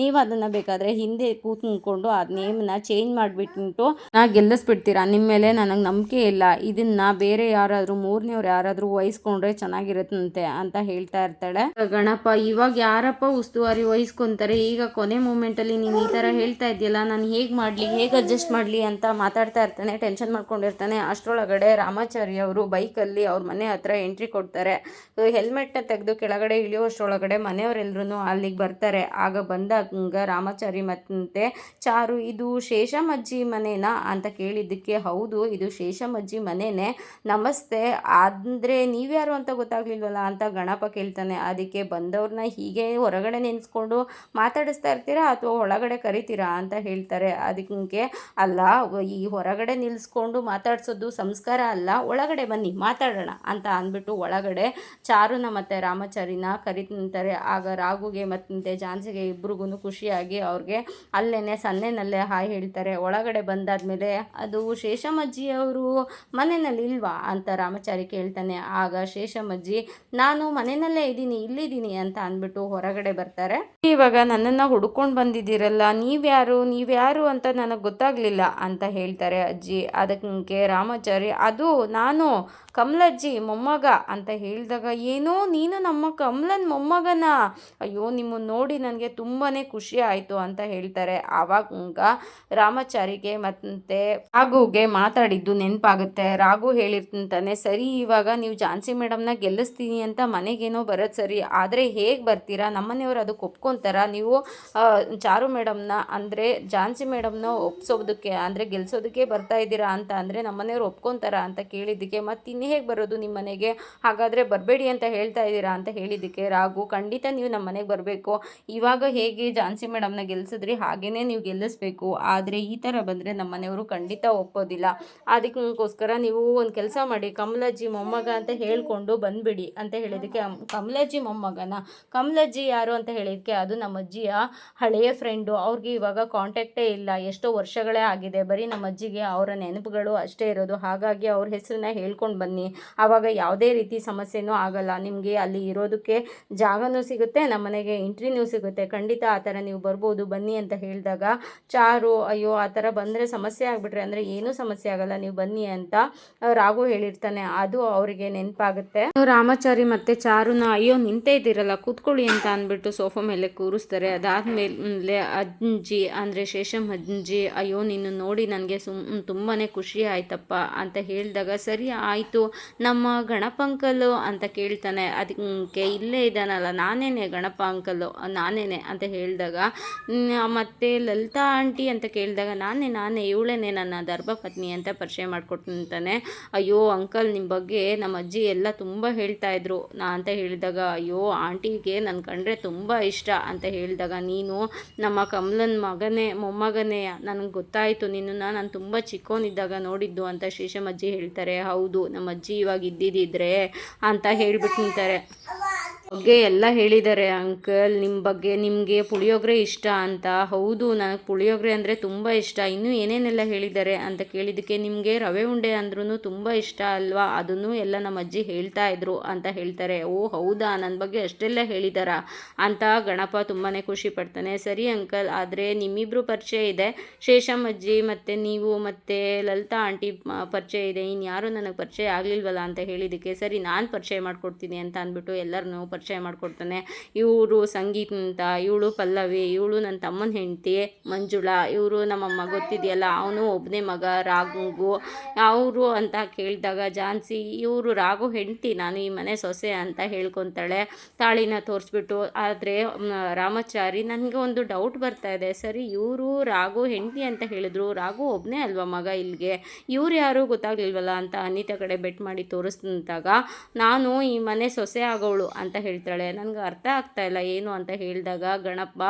ನೀವು ಅದನ್ನು ಬೇಕಾದರೆ ಹಿಂದೆ ಕೂತ್ಕೊಂಡು ಆ ನೇಮನ್ನ ಚೇಂಜ್ ಮಾಡಿಬಿಟ್ಟು ನಾ ಗೆಲ್ಲಿಸ್ಬಿಡ್ತೀರಾ? ನಿಮ್ಮ ಮೇಲೆ ನನಗೆ ನಂಬಿಕೆ ಇಲ್ಲ. ಇದನ್ನ ಬೇರೆ ಯಾರಾದರೂ ಮೂರನೇವ್ರು ಯಾರಾದರೂ ವಹಿಸ್ಕೊಂಡ್ರೆ ಚೆನ್ನಾಗಿರುತ್ತಂತೆ ಅಂತ ಹೇಳ್ತಾ ಇರ್ತಾಳೆ. ಗಣಪ, ಇವಾಗ ಯಾರಪ್ಪ ಉಸ್ತುವಾರಿ ವಹಿಸ್ಕೊಂತಾರೆ? ಈಗ ಕೊನೆ ಮೂಮೆಂಟಲ್ಲಿ ನೀನು ಈ ಥರ ಹೇಳ್ತಾ ಇದೆಯಲ್ಲ ನಾನು ಹೇಗೆ ಮಾಡಲಿ, ಹೇಗೆ ಅಡ್ಜಸ್ಟ್ ಮಾಡಲಿ ಅಂತ ಮಾತಾಡ್ತಾ ಇರ್ತಾನೆ ಟೆನ್ಷನ್ ಮಾಡ್ಕೊಂಡಿರ್ತಾನೆ. ಅಷ್ಟರೊಳಗಡೆ ರಾಮಾಚಾರ್ಯ ಅವರು ಬೈಕಲ್ಲಿ ಅವ್ರ ಮನೆ ಹತ್ರ ಎಂಟ್ರಿ ಕೊಡ್ತಾರೆ. ಹೆಲ್ಮೆಟ್ನ ತೆಗೆದು ಕೆಳಗಡೆ ಇಳಿಯುವಷ್ಟರೊಳಗಡೆ ಮನೆಯವರೆಲ್ಲರೂ ಅಲ್ಲಿಗೆ ಬರ್ತಾರೆ. ಆಗ ಬಂದಾಗ ರಾಮಾಚಾರಿ ಮತ್ತೆ ಚಾರು, ಇದು ಶೇಷಮಜ್ಜಿ ಮನೆನಾ ಅಂತ ಕೇಳಿದ್ದಕ್ಕೆ ಹೌದು, ಇದು ಶೇಷಮಜ್ಜಿ ಮನೆನೇ. ನಮಸ್ತೆ ಅಂದರೆ ನೀವ್ಯಾರು ಅಂತ ಗೊತ್ತಾಗ್ಲಿಲ್ವಲ್ಲ ಅಂತ ಗಣಪ ಕೇಳ್ತಾನೆ. ಅದಕ್ಕೆ ಬಂದವ್ರನ್ನ ಹೀಗೆ ಹೊರಗಡೆ ನೆನೆಸ್ಕೊಂಡು ಮಾತಾಡಿಸ್ತಾ ಇರ್ತೀರಾ ಅಥವಾ ಒಳಗಡೆ ಕರಿತೀರಾ ಅಂತ ಹೇಳ್ತಾರೆ. ಅದಕ್ಕೆ ಅಲ್ಲ, ಈ ಹೊರಗಡೆ ನಿಲ್ಲಿಸ್ಕೊಂಡು ಮಾತಾಡ್ಸೋದು ಸಂಸ್ಕಾರ ಅಲ್ಲ, ಒಳಗಡೆ ಬನ್ನಿ, ಮಾತಾಡೋಣ ಅಂತ ಅಂದ್ಬಿಟ್ಟು ಒಳಗಡೆ ಚಾರುನ ಮತ್ತು ರಾಮಾಚಾರಿನ ಕರಿತಾರೆ ಆಗ ರಾಘುಗೆ ಮತ್ತೆ ಜಾನ್ಸಿಗೆ ಇಬ್ರಿಗೂ ಖುಷಿಯಾಗಿ ಅವ್ರಿಗೆ ಅಲ್ಲೇನೆ ಸನ್ನೆನಲ್ಲೇ ಹಾಯ್ ಹೇಳ್ತಾರೆ. ಒಳಗಡೆ ಬಂದಾದ್ಮೇಲೆ ಅದು ಶೇಷಮಜ್ಜಿಯವರು ಮನೆಯಲ್ಲಿ ಇಲ್ವಾ ಅಂತ ರಾಮಚಾರಿ ಕೇಳ್ತಾನೆ. ಆಗ ಶೇಷಮಜ್ಜಿ, ನಾನು ಮನೆಯಲ್ಲೇ ಇದ್ದೀನಿ, ಇಲ್ಲಿದ್ದೀನಿ ಅಂತ ಅಂದ್ಬಿಟ್ಟು ಹೊರಗಡೆ ಬರ್ತಾರೆ. ಇವಾಗ ನನ್ನನ್ನು ಹುಡ್ಕೊಂಡು ಬಂದಿದ್ದೀರಲ್ಲ, ನೀವ್ಯಾರು ನೀವ್ಯಾರು ಅಂತ ನನಗೆ ಗೊತ್ತಾಗ್ಲಿಲ್ಲ ಅಂತ ಹೇಳ್ತಾರೆ ಅಜ್ಜಿ. ಅದಕ್ಕೆ ರಾಮಾಚಾರಿ, ಅದು ನಾನು ಕಮಲಜ್ಜಿ, ಮೊಮ್ಮಗ ಅಂತ ಹೇಳಿದಾಗ, ಏನೋ ನೀನು ನಮ್ಮ ಕಮಲನ್ ಮೊಮ್ಮಗನ? ಅಯ್ಯೋ ನಿಮ್ಮನ್ನು ನೋಡಿ ನನಗೆ ತುಂಬಾ ಖುಷಿ ಆಯಿತು ಅಂತ ಹೇಳ್ತಾರೆ. ಆವಾಗ ರಾಮಾಚಾರಿಗೆ ಮತ್ತೆ ರಾಘುಗೆ ಮಾತಾಡಿದ್ದು ನೆನಪಾಗುತ್ತೆ. ರಾಘು ಹೇಳಿರ್ತಂತಾನೆ ಸರಿ, ಇವಾಗ ನೀವು ಝಾನ್ಸಿ ಮೇಡಮ್ನ ಗೆಲ್ಲಿಸ್ತೀನಿ ಅಂತ ಮನೆಗೇನೋ ಬರೋದು ಸರಿ, ಆದರೆ ಹೇಗೆ ಬರ್ತೀರಾ? ನಮ್ಮನೆಯವರು ಅದಕ್ಕೆ ಒಪ್ಕೊತಾರ. ನೀವು ಚಾರು ಮೇಡಮ್ನ ಅಂದರೆ ಝಾನ್ಸಿ ಮೇಡಮ್ನ ಒಪ್ಸೋದಕ್ಕೆ, ಅಂದರೆ ಗೆಲ್ಸೋದಕ್ಕೆ ಬರ್ತಾ ಇದ್ದೀರಾ ಅಂತ ಅಂದರೆ ನಮ್ಮನೆಯವ್ರು ಒಪ್ಕೊತಾರ ಅಂತ ಕೇಳಿದ್ದಕ್ಕೆ ಮತ್ತು ಇನ್ನು ಹೇಗೆ ಬರೋದು ನಿಮ್ಮ ಮನೆಗೆ? ಹಾಗಾದರೆ ಬರಬೇಡಿ ಅಂತ ಹೇಳ್ತಾ ಇದ್ದೀರಾ ಅಂತ ಹೇಳಿದ್ದಕ್ಕೆ ರಾಘು, ಖಂಡಿತ ನೀವು ನಮ್ಮ ಮನೆಗೆ ಬರಬೇಕು. ಇವಾಗ ಹೇಗೆ ಝಾನ್ಸಿ ಮೇಡಮ್ನ ಗೆಲ್ಲಿಸಿದ್ರಿ ಹಾಗೇ ನೀವು ಗೆಲ್ಲಿಸ್ಬೇಕು. ಆದರೆ ಈ ಥರ ಬಂದರೆ ನಮ್ಮ ಮನೆಯವರು ಖಂಡಿತ ಒಪ್ಪೋದಿಲ್ಲ. ಅದಕ್ಕೋಸ್ಕರ ನೀವು ಒಂದು ಕೆಲಸ ಮಾಡಿ, ಕಮಲಜ್ಜಿ ಮೊಮ್ಮಗ ಅಂತ ಹೇಳಿಕೊಂಡು ಬಂದುಬಿಡಿ ಅಂತ ಹೇಳಿದ್ದಕ್ಕೆ ಕಮಲಜ್ಜಿ ಮೊಮ್ಮಗನ? ಕಮಲಜ್ಜಿ ಯಾರು ಅಂತ ಹೇಳಿದ್ದಕ್ಕೆ ಅದು ನಮ್ಮ ಅಜ್ಜಿಯ ಹಳೆಯ ಫ್ರೆಂಡು ಅವ್ರಿಗೆ ಇವಾಗ ಕಾಂಟ್ಯಾಕ್ಟೇ ಇಲ್ಲ. ಎಷ್ಟೋ ವರ್ಷಗಳೇ ಆಗಿದೆ. ಬರೀ ನಮ್ಮ ಅಜ್ಜಿಗೆ ಅವರ ನೆನಪುಗಳು ಅಷ್ಟೇ ಇರೋದು. ಹಾಗಾಗಿ ಅವ್ರ ಹೆಸರನ್ನ ಹೇಳ್ಕೊಂಡು ಬನ್ನಿ. ಆವಾಗ ಯಾವುದೇ ರೀತಿ ಸಮಸ್ಯೆನೂ ಆಗಲ್ಲ. ನಿಮಗೆ ಅಲ್ಲಿ ಇರೋದಕ್ಕೆ ಜಾಗನೂ ಸಿಗುತ್ತೆ, ನಮ್ಮ ಮನೆಗೆ ಎಂಟ್ರಿನೂ ಸಿಗುತ್ತೆ. ಖಂಡಿತ ಆ ಥರ ನೀವು ಬರ್ಬೋದು. ಬನ್ನಿ ಅಂತ ಹೇಳಿದಾಗ ಚಾರು, ಅಯ್ಯೋ, ಆ ಥರ ಬಂದರೆ ಸಮಸ್ಯೆ ಆಗಿಬಿಟ್ರೆ ಅಂದರೆ ಏನೂ ಸಮಸ್ಯೆ ಆಗಲ್ಲ. ನೀವು ಬನ್ನಿ ಅಂತ ರಾಘು ಹೇಳಿರ್ತಾನೆ. ಅದು ಅವರಿಗೆ ನೆನಪಾಗುತ್ತೆ. ರಾಮಾಚಾರಿ ಮತ್ತು ಚಾರುನ, ಅಯ್ಯೋ, ನಿಂತೇ ಇದ್ದೀರಲ್ಲ, ಕೂತ್ಕೊಳ್ಳಿ ಅಂತ ಅಂದ್ಬಿಟ್ಟು ಸೋಫಾ ಮೇಲೆ ಕೂರಿಸ್ತಾರೆ. ಅದಾದಮೇಲೆ ಅಜ್ಜಿ ಅಂದರೆ ಶೇಷಮ್ ಅಜ್ಜಿ ಅಯ್ಯೋ, ನಿನ್ನ ನೋಡಿ ನನಗೆ ಸುಮ್ ತುಂಬಾ ಖುಷಿ ಆಯ್ತಪ್ಪ ಅಂತ ಹೇಳಿದಾಗ, ಸರಿ, ಆಯಿತು ನಮ್ಮ ಗಣಪ ಅಂಕಲು ಅಂತ ಕೇಳ್ತಾನೆ ಅದಕ್ಕೆ ಇಲ್ಲೇ ಇದ್ದಾನಲ್ಲ, ನಾನೇನೆ ಗಣಪ ಅಂಕಲು ನಾನೇನೆ? ಅಂತ ಹೇಳಿದಾಗ ಮತ್ತು ಲಲಿತಾ ಆಂಟಿ ಅಂತ ಕೇಳಿದಾಗ, ನಾನೇ ನಾನೇ, ಇವಳೇನೆ ನನ್ನ ಧರ್ಮಪತ್ನಿ ಅಂತ ಪರಿಚಯ ಮಾಡಿಕೊಟ್ಟಂತಾನೆ ಅಯ್ಯೋ ಅಂಕಲ್ ನಿಮ್ಮ ಬಗ್ಗೆ ನಮ್ಮ ಅಜ್ಜಿ ಎಲ್ಲ ತುಂಬ ಹೇಳ್ತಾ ಇದ್ರು. ನಾ ಅಂತ ಹೇಳಿದಾಗ, ಅಯ್ಯೋ, ಆಂಟಿಗೆ ನನ್ನ ಕಂಡ್ರೆ ತುಂಬ ಇಷ್ಟ. ಅಂತ ಹೇಳಿದಾಗ, ನೀನು ನಮ್ಮ ಕಮಲನ ಮಗನೇ, ಮೊಮ್ಮಗನೇ, ನನಗೆ ಗೊತ್ತಾಯಿತು, ನಿನ್ನನ್ನು ನಾನು ತುಂಬ ಚಿಕ್ಕವನಿದ್ದಾಗ ನೋಡಿದ್ದು ಅಂತ ಶೇಷಮಜ್ಜಿ ಹೇಳ್ತಾರೆ. ಹೌದು, ನಮ್ಮ ಅಜ್ಜಿ ಇವಾಗ ಇದ್ದಿದ್ದಿದ್ರೆ ಅಂತ ಹೇಳ್ಬಿಟ್ಟು ನಿಂತಾರೆ. ಬಗ್ಗೆ ಎಲ್ಲ ಹೇಳಿದ್ದಾರೆ, ಅಂಕಲ್. ನಿಮ್ಮ ಬಗ್ಗೆ ನಿಮಗೆ ಪುಳಿಯೋಗರೆ ಇಷ್ಟ ಅಂತ. ಹೌದು, ನನಗೆ ಪುಳಿಯೋಗರೆ ಅಂದರೆ ತುಂಬ ಇಷ್ಟ. ಇನ್ನೂ ಏನೇನೆಲ್ಲ ಹೇಳಿದ್ದಾರೆ ಅಂತ ಕೇಳಿದ್ದಕ್ಕೆ ನಿಮಗೆ ರವೆ ಉಂಡೆ ಅಂದ್ರೂ ತುಂಬ ಇಷ್ಟ ಅಲ್ವಾ? ಅದನ್ನು ಎಲ್ಲ ನಮ್ಮ ಅಜ್ಜಿ ಹೇಳ್ತಾ ಇದ್ರು ಅಂತ ಹೇಳ್ತಾರೆ. ಓ, ಹೌದಾ? ನನ್ನ ಬಗ್ಗೆ ಅಷ್ಟೆಲ್ಲ ಹೇಳಿದಾರ ಅಂತ ಗಣಪ ತುಂಬಾ ಖುಷಿ ಪಡ್ತಾನೆ. ಸರಿ, ಅಂಕಲ್. ಆದರೆ ನಿಮ್ಮಿಬ್ಬರು ಪರಿಚಯ ಇದೆ. ಶೇಷಮ್ ಅಜ್ಜಿ ಮತ್ತು ನೀವು ಮತ್ತು ಲಲಿತಾ ಆಂಟಿ ಪರಿಚಯ ಇದೆ. ಇನ್ನು ಯಾರು ನನಗೆ ಪರಿಚಯ ಆಗಲಿಲ್ವಲ್ಲ ಅಂತ ಹೇಳಿದ್ದಕ್ಕೆ ಸರಿ, ನಾನು ಪರಿಚಯ ಮಾಡಿಕೊಡ್ತೀನಿ ಅಂತ ಅಂದ್ಬಿಟ್ಟು ಎಲ್ಲರನ್ನೂ ಪರಿಚಯ ಮಾಡಿಕೊಡ್ತಾನೆ. ಇವರು ಸಂಗೀತ, ಇವಳು ಪಲ್ಲವಿ, ಇವಳು ನನ್ನ ತಮ್ಮನ ಹೆಂಡತಿ ಮಂಜುಳಾ, ಇವರು ನಮ್ಮಮ್ಮ ಗೊತ್ತಿದೆಯಲ್ಲ, ಅವನು ಒಬ್ಬನೇ ಮಗ ರಾಘು ಅವರು ಅಂತ ಕೇಳಿದಾಗ ಜಾನ್ಸಿ, ಇವರು ರಾಘು ಹೆಂಡತಿ, ನಾನು ಈ ಮನೆ ಸೊಸೆ ಅಂತ ಹೇಳ್ಕೊತಾಳೆ. ತಾಳಿನ ತೋರಿಸ್ಬಿಟ್ಟು, ಆದರೆ ರಾಮಚಾರಿ, ನನಗೆ ಒಂದು ಡೌಟ್ ಬರ್ತಾ ಇದೆ. ಸರಿ, ಇವರು ರಾಘು ಹೆಂಡತಿ ಅಂತ ಹೇಳಿದ್ರು. ರಾಘು ಒಬ್ಬನೇ ಅಲ್ವಾ ಮಗ ಇಲ್ಲಿಗೆ ಇವ್ರು ಯಾರೂ ಗೊತ್ತಾಗ್ಲಿಲ್ವಲ್ಲ ಅಂತ ಅನಿತಾ ಕಡೆ ಬೆಟ್ ಮಾಡಿ ತೋರಿಸಿದಾಗ ನಾನು ಈ ಮನೆ ಸೊಸೆ ಆಗೋಳು ಅಂತ ಹೇಳ್ತಾಳೆ. ನನಗೆ ಅರ್ಥ ಆಗ್ತಾ ಇಲ್ಲ, ಏನು ಅಂತ ಹೇಳಿದಾಗ, ಗಣಪ್ಪ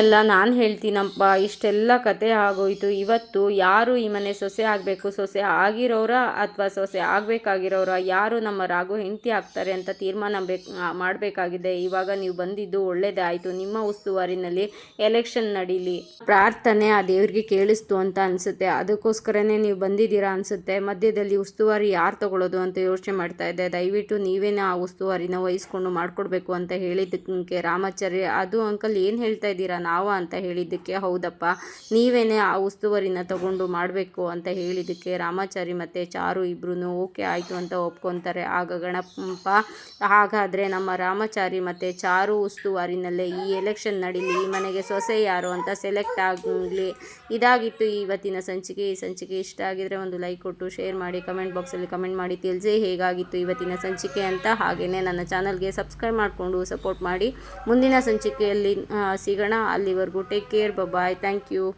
ಎಲ್ಲ ನಾನು ಹೇಳ್ತೀನಪ್ಪ, ಇಷ್ಟೆಲ್ಲ ಕತೆ ಆಗೋಯ್ತು. ಇವತ್ತು ಯಾರು ಈ ಮನೆ ಸೊಸೆ ಆಗಬೇಕು? ಸೊಸೆ ಆಗಿರೋರ ಅಥವಾ ಸೊಸೆ ಆಗಬೇಕಾಗಿರೋರ? ಯಾರು ನಮ್ಮ ರಾಗು ಹೆಂಡತಿ ಆಗ್ತಾರೆ ಅಂತ ತೀರ್ಮಾನ ಬೇಕು ಮಾಡಬೇಕಾಗಿದೆ. ಇವಾಗ ನೀವು ಬಂದಿದ್ದು ಒಳ್ಳೇದೇ ಆಯಿತು ನಿಮ್ಮ ಉಸ್ತುವಾರಿನಲ್ಲಿ ಎಲೆಕ್ಷನ್ ನಡೀಲಿ. ಪ್ರಾರ್ಥನೆ ಆ ದೇವ್ರಿಗೆ ಕೇಳಿಸ್ತು ಅಂತ ಅನಿಸುತ್ತೆ. ಅದಕ್ಕೋಸ್ಕರನೇ ನೀವು ಬಂದಿದ್ದೀರಾ ಅನಿಸುತ್ತೆ. ಮಧ್ಯದಲ್ಲಿ ಉಸ್ತುವಾರಿ ಯಾರು ತಗೊಳ್ಳೋದು ಅಂತ ಯೋಚನೆ ಮಾಡ್ತಾ ಇದ್ದೆ. ದಯವಿಟ್ಟು ನೀವೇನೇ ಆ ಉಸ್ತುವಾರಿನ ವಹಿಸ್ಕೊಂಡು ಮಾಡ್ಕೊಂಡು ಮಾಡಿಕೊಡ್ಬೇಕು ಅಂತ ಹೇಳಿದ್ದಕ್ಕೆ ರಾಮಾಚಾರ್ಯ, ಅದು ಅಂಕಲ್ ಏನು ಹೇಳ್ತಾ ಇದ್ದೀರಾ? ನಾವು? ಅಂತ ಹೇಳಿದ್ದಕ್ಕೆ, ಹೌದಪ್ಪ, ನೀವೇನೇ ಆ ಉಸ್ತುವಾರಿನ ತಗೊಂಡು ಮಾಡಬೇಕು ಅಂತ ಹೇಳಿದ್ದಕ್ಕೆ ರಾಮಾಚಾರಿ ಮತ್ತು ಚಾರು ಇಬ್ಬರೂ ಓಕೆ ಆಯಿತು ಅಂತ ಒಪ್ಕೊತಾರೆ. ಆಗ ಗಣಪ, ಹಾಗಾದರೆ ನಮ್ಮ ರಾಮಾಚಾರಿ ಮತ್ತು ಚಾರು ಉಸ್ತುವಾರಿನಲ್ಲೇ ಈ ಎಲೆಕ್ಷನ್ ನಡೀಲಿ, ಈ ಮನೆಗೆ ಸೊಸೆ ಯಾರು ಅಂತ ಸೆಲೆಕ್ಟ್ ಆಗಲಿ. ಇದಾಗಿತ್ತು ಇವತ್ತಿನ ಸಂಚಿಕೆ. ಈ ಸಂಚಿಕೆ ಇಷ್ಟ ಆಗಿದರೆ ಒಂದು ಲೈಕ್ ಕೊಟ್ಟು ಶೇರ್ ಮಾಡಿ ಕಮೆಂಟ್ ಬಾಕ್ಸಲ್ಲಿ ಕಮೆಂಟ್ ಮಾಡಿ. ತಿಳಿಸಿ ಹೇಗಾಗಿತ್ತು ಇವತ್ತಿನ ಸಂಚಿಕೆ ಅಂತ ಹಾಗೆಯೇ ನನ್ನ ಚಾನಲ್ಗೆ ಸಬ್ಸ್ಕ್ರೈಬ್ ಮಾಡಿಕೊಂಡು ಸಪೋರ್ಟ್ ಮಾಡಿ. ಮುಂದಿನ ಸಂಚಿಕೆಯಲ್ಲಿ ಸಿಗೋಣ. ಅಲ್ಲಿವರೆಗೂ take care bye thank you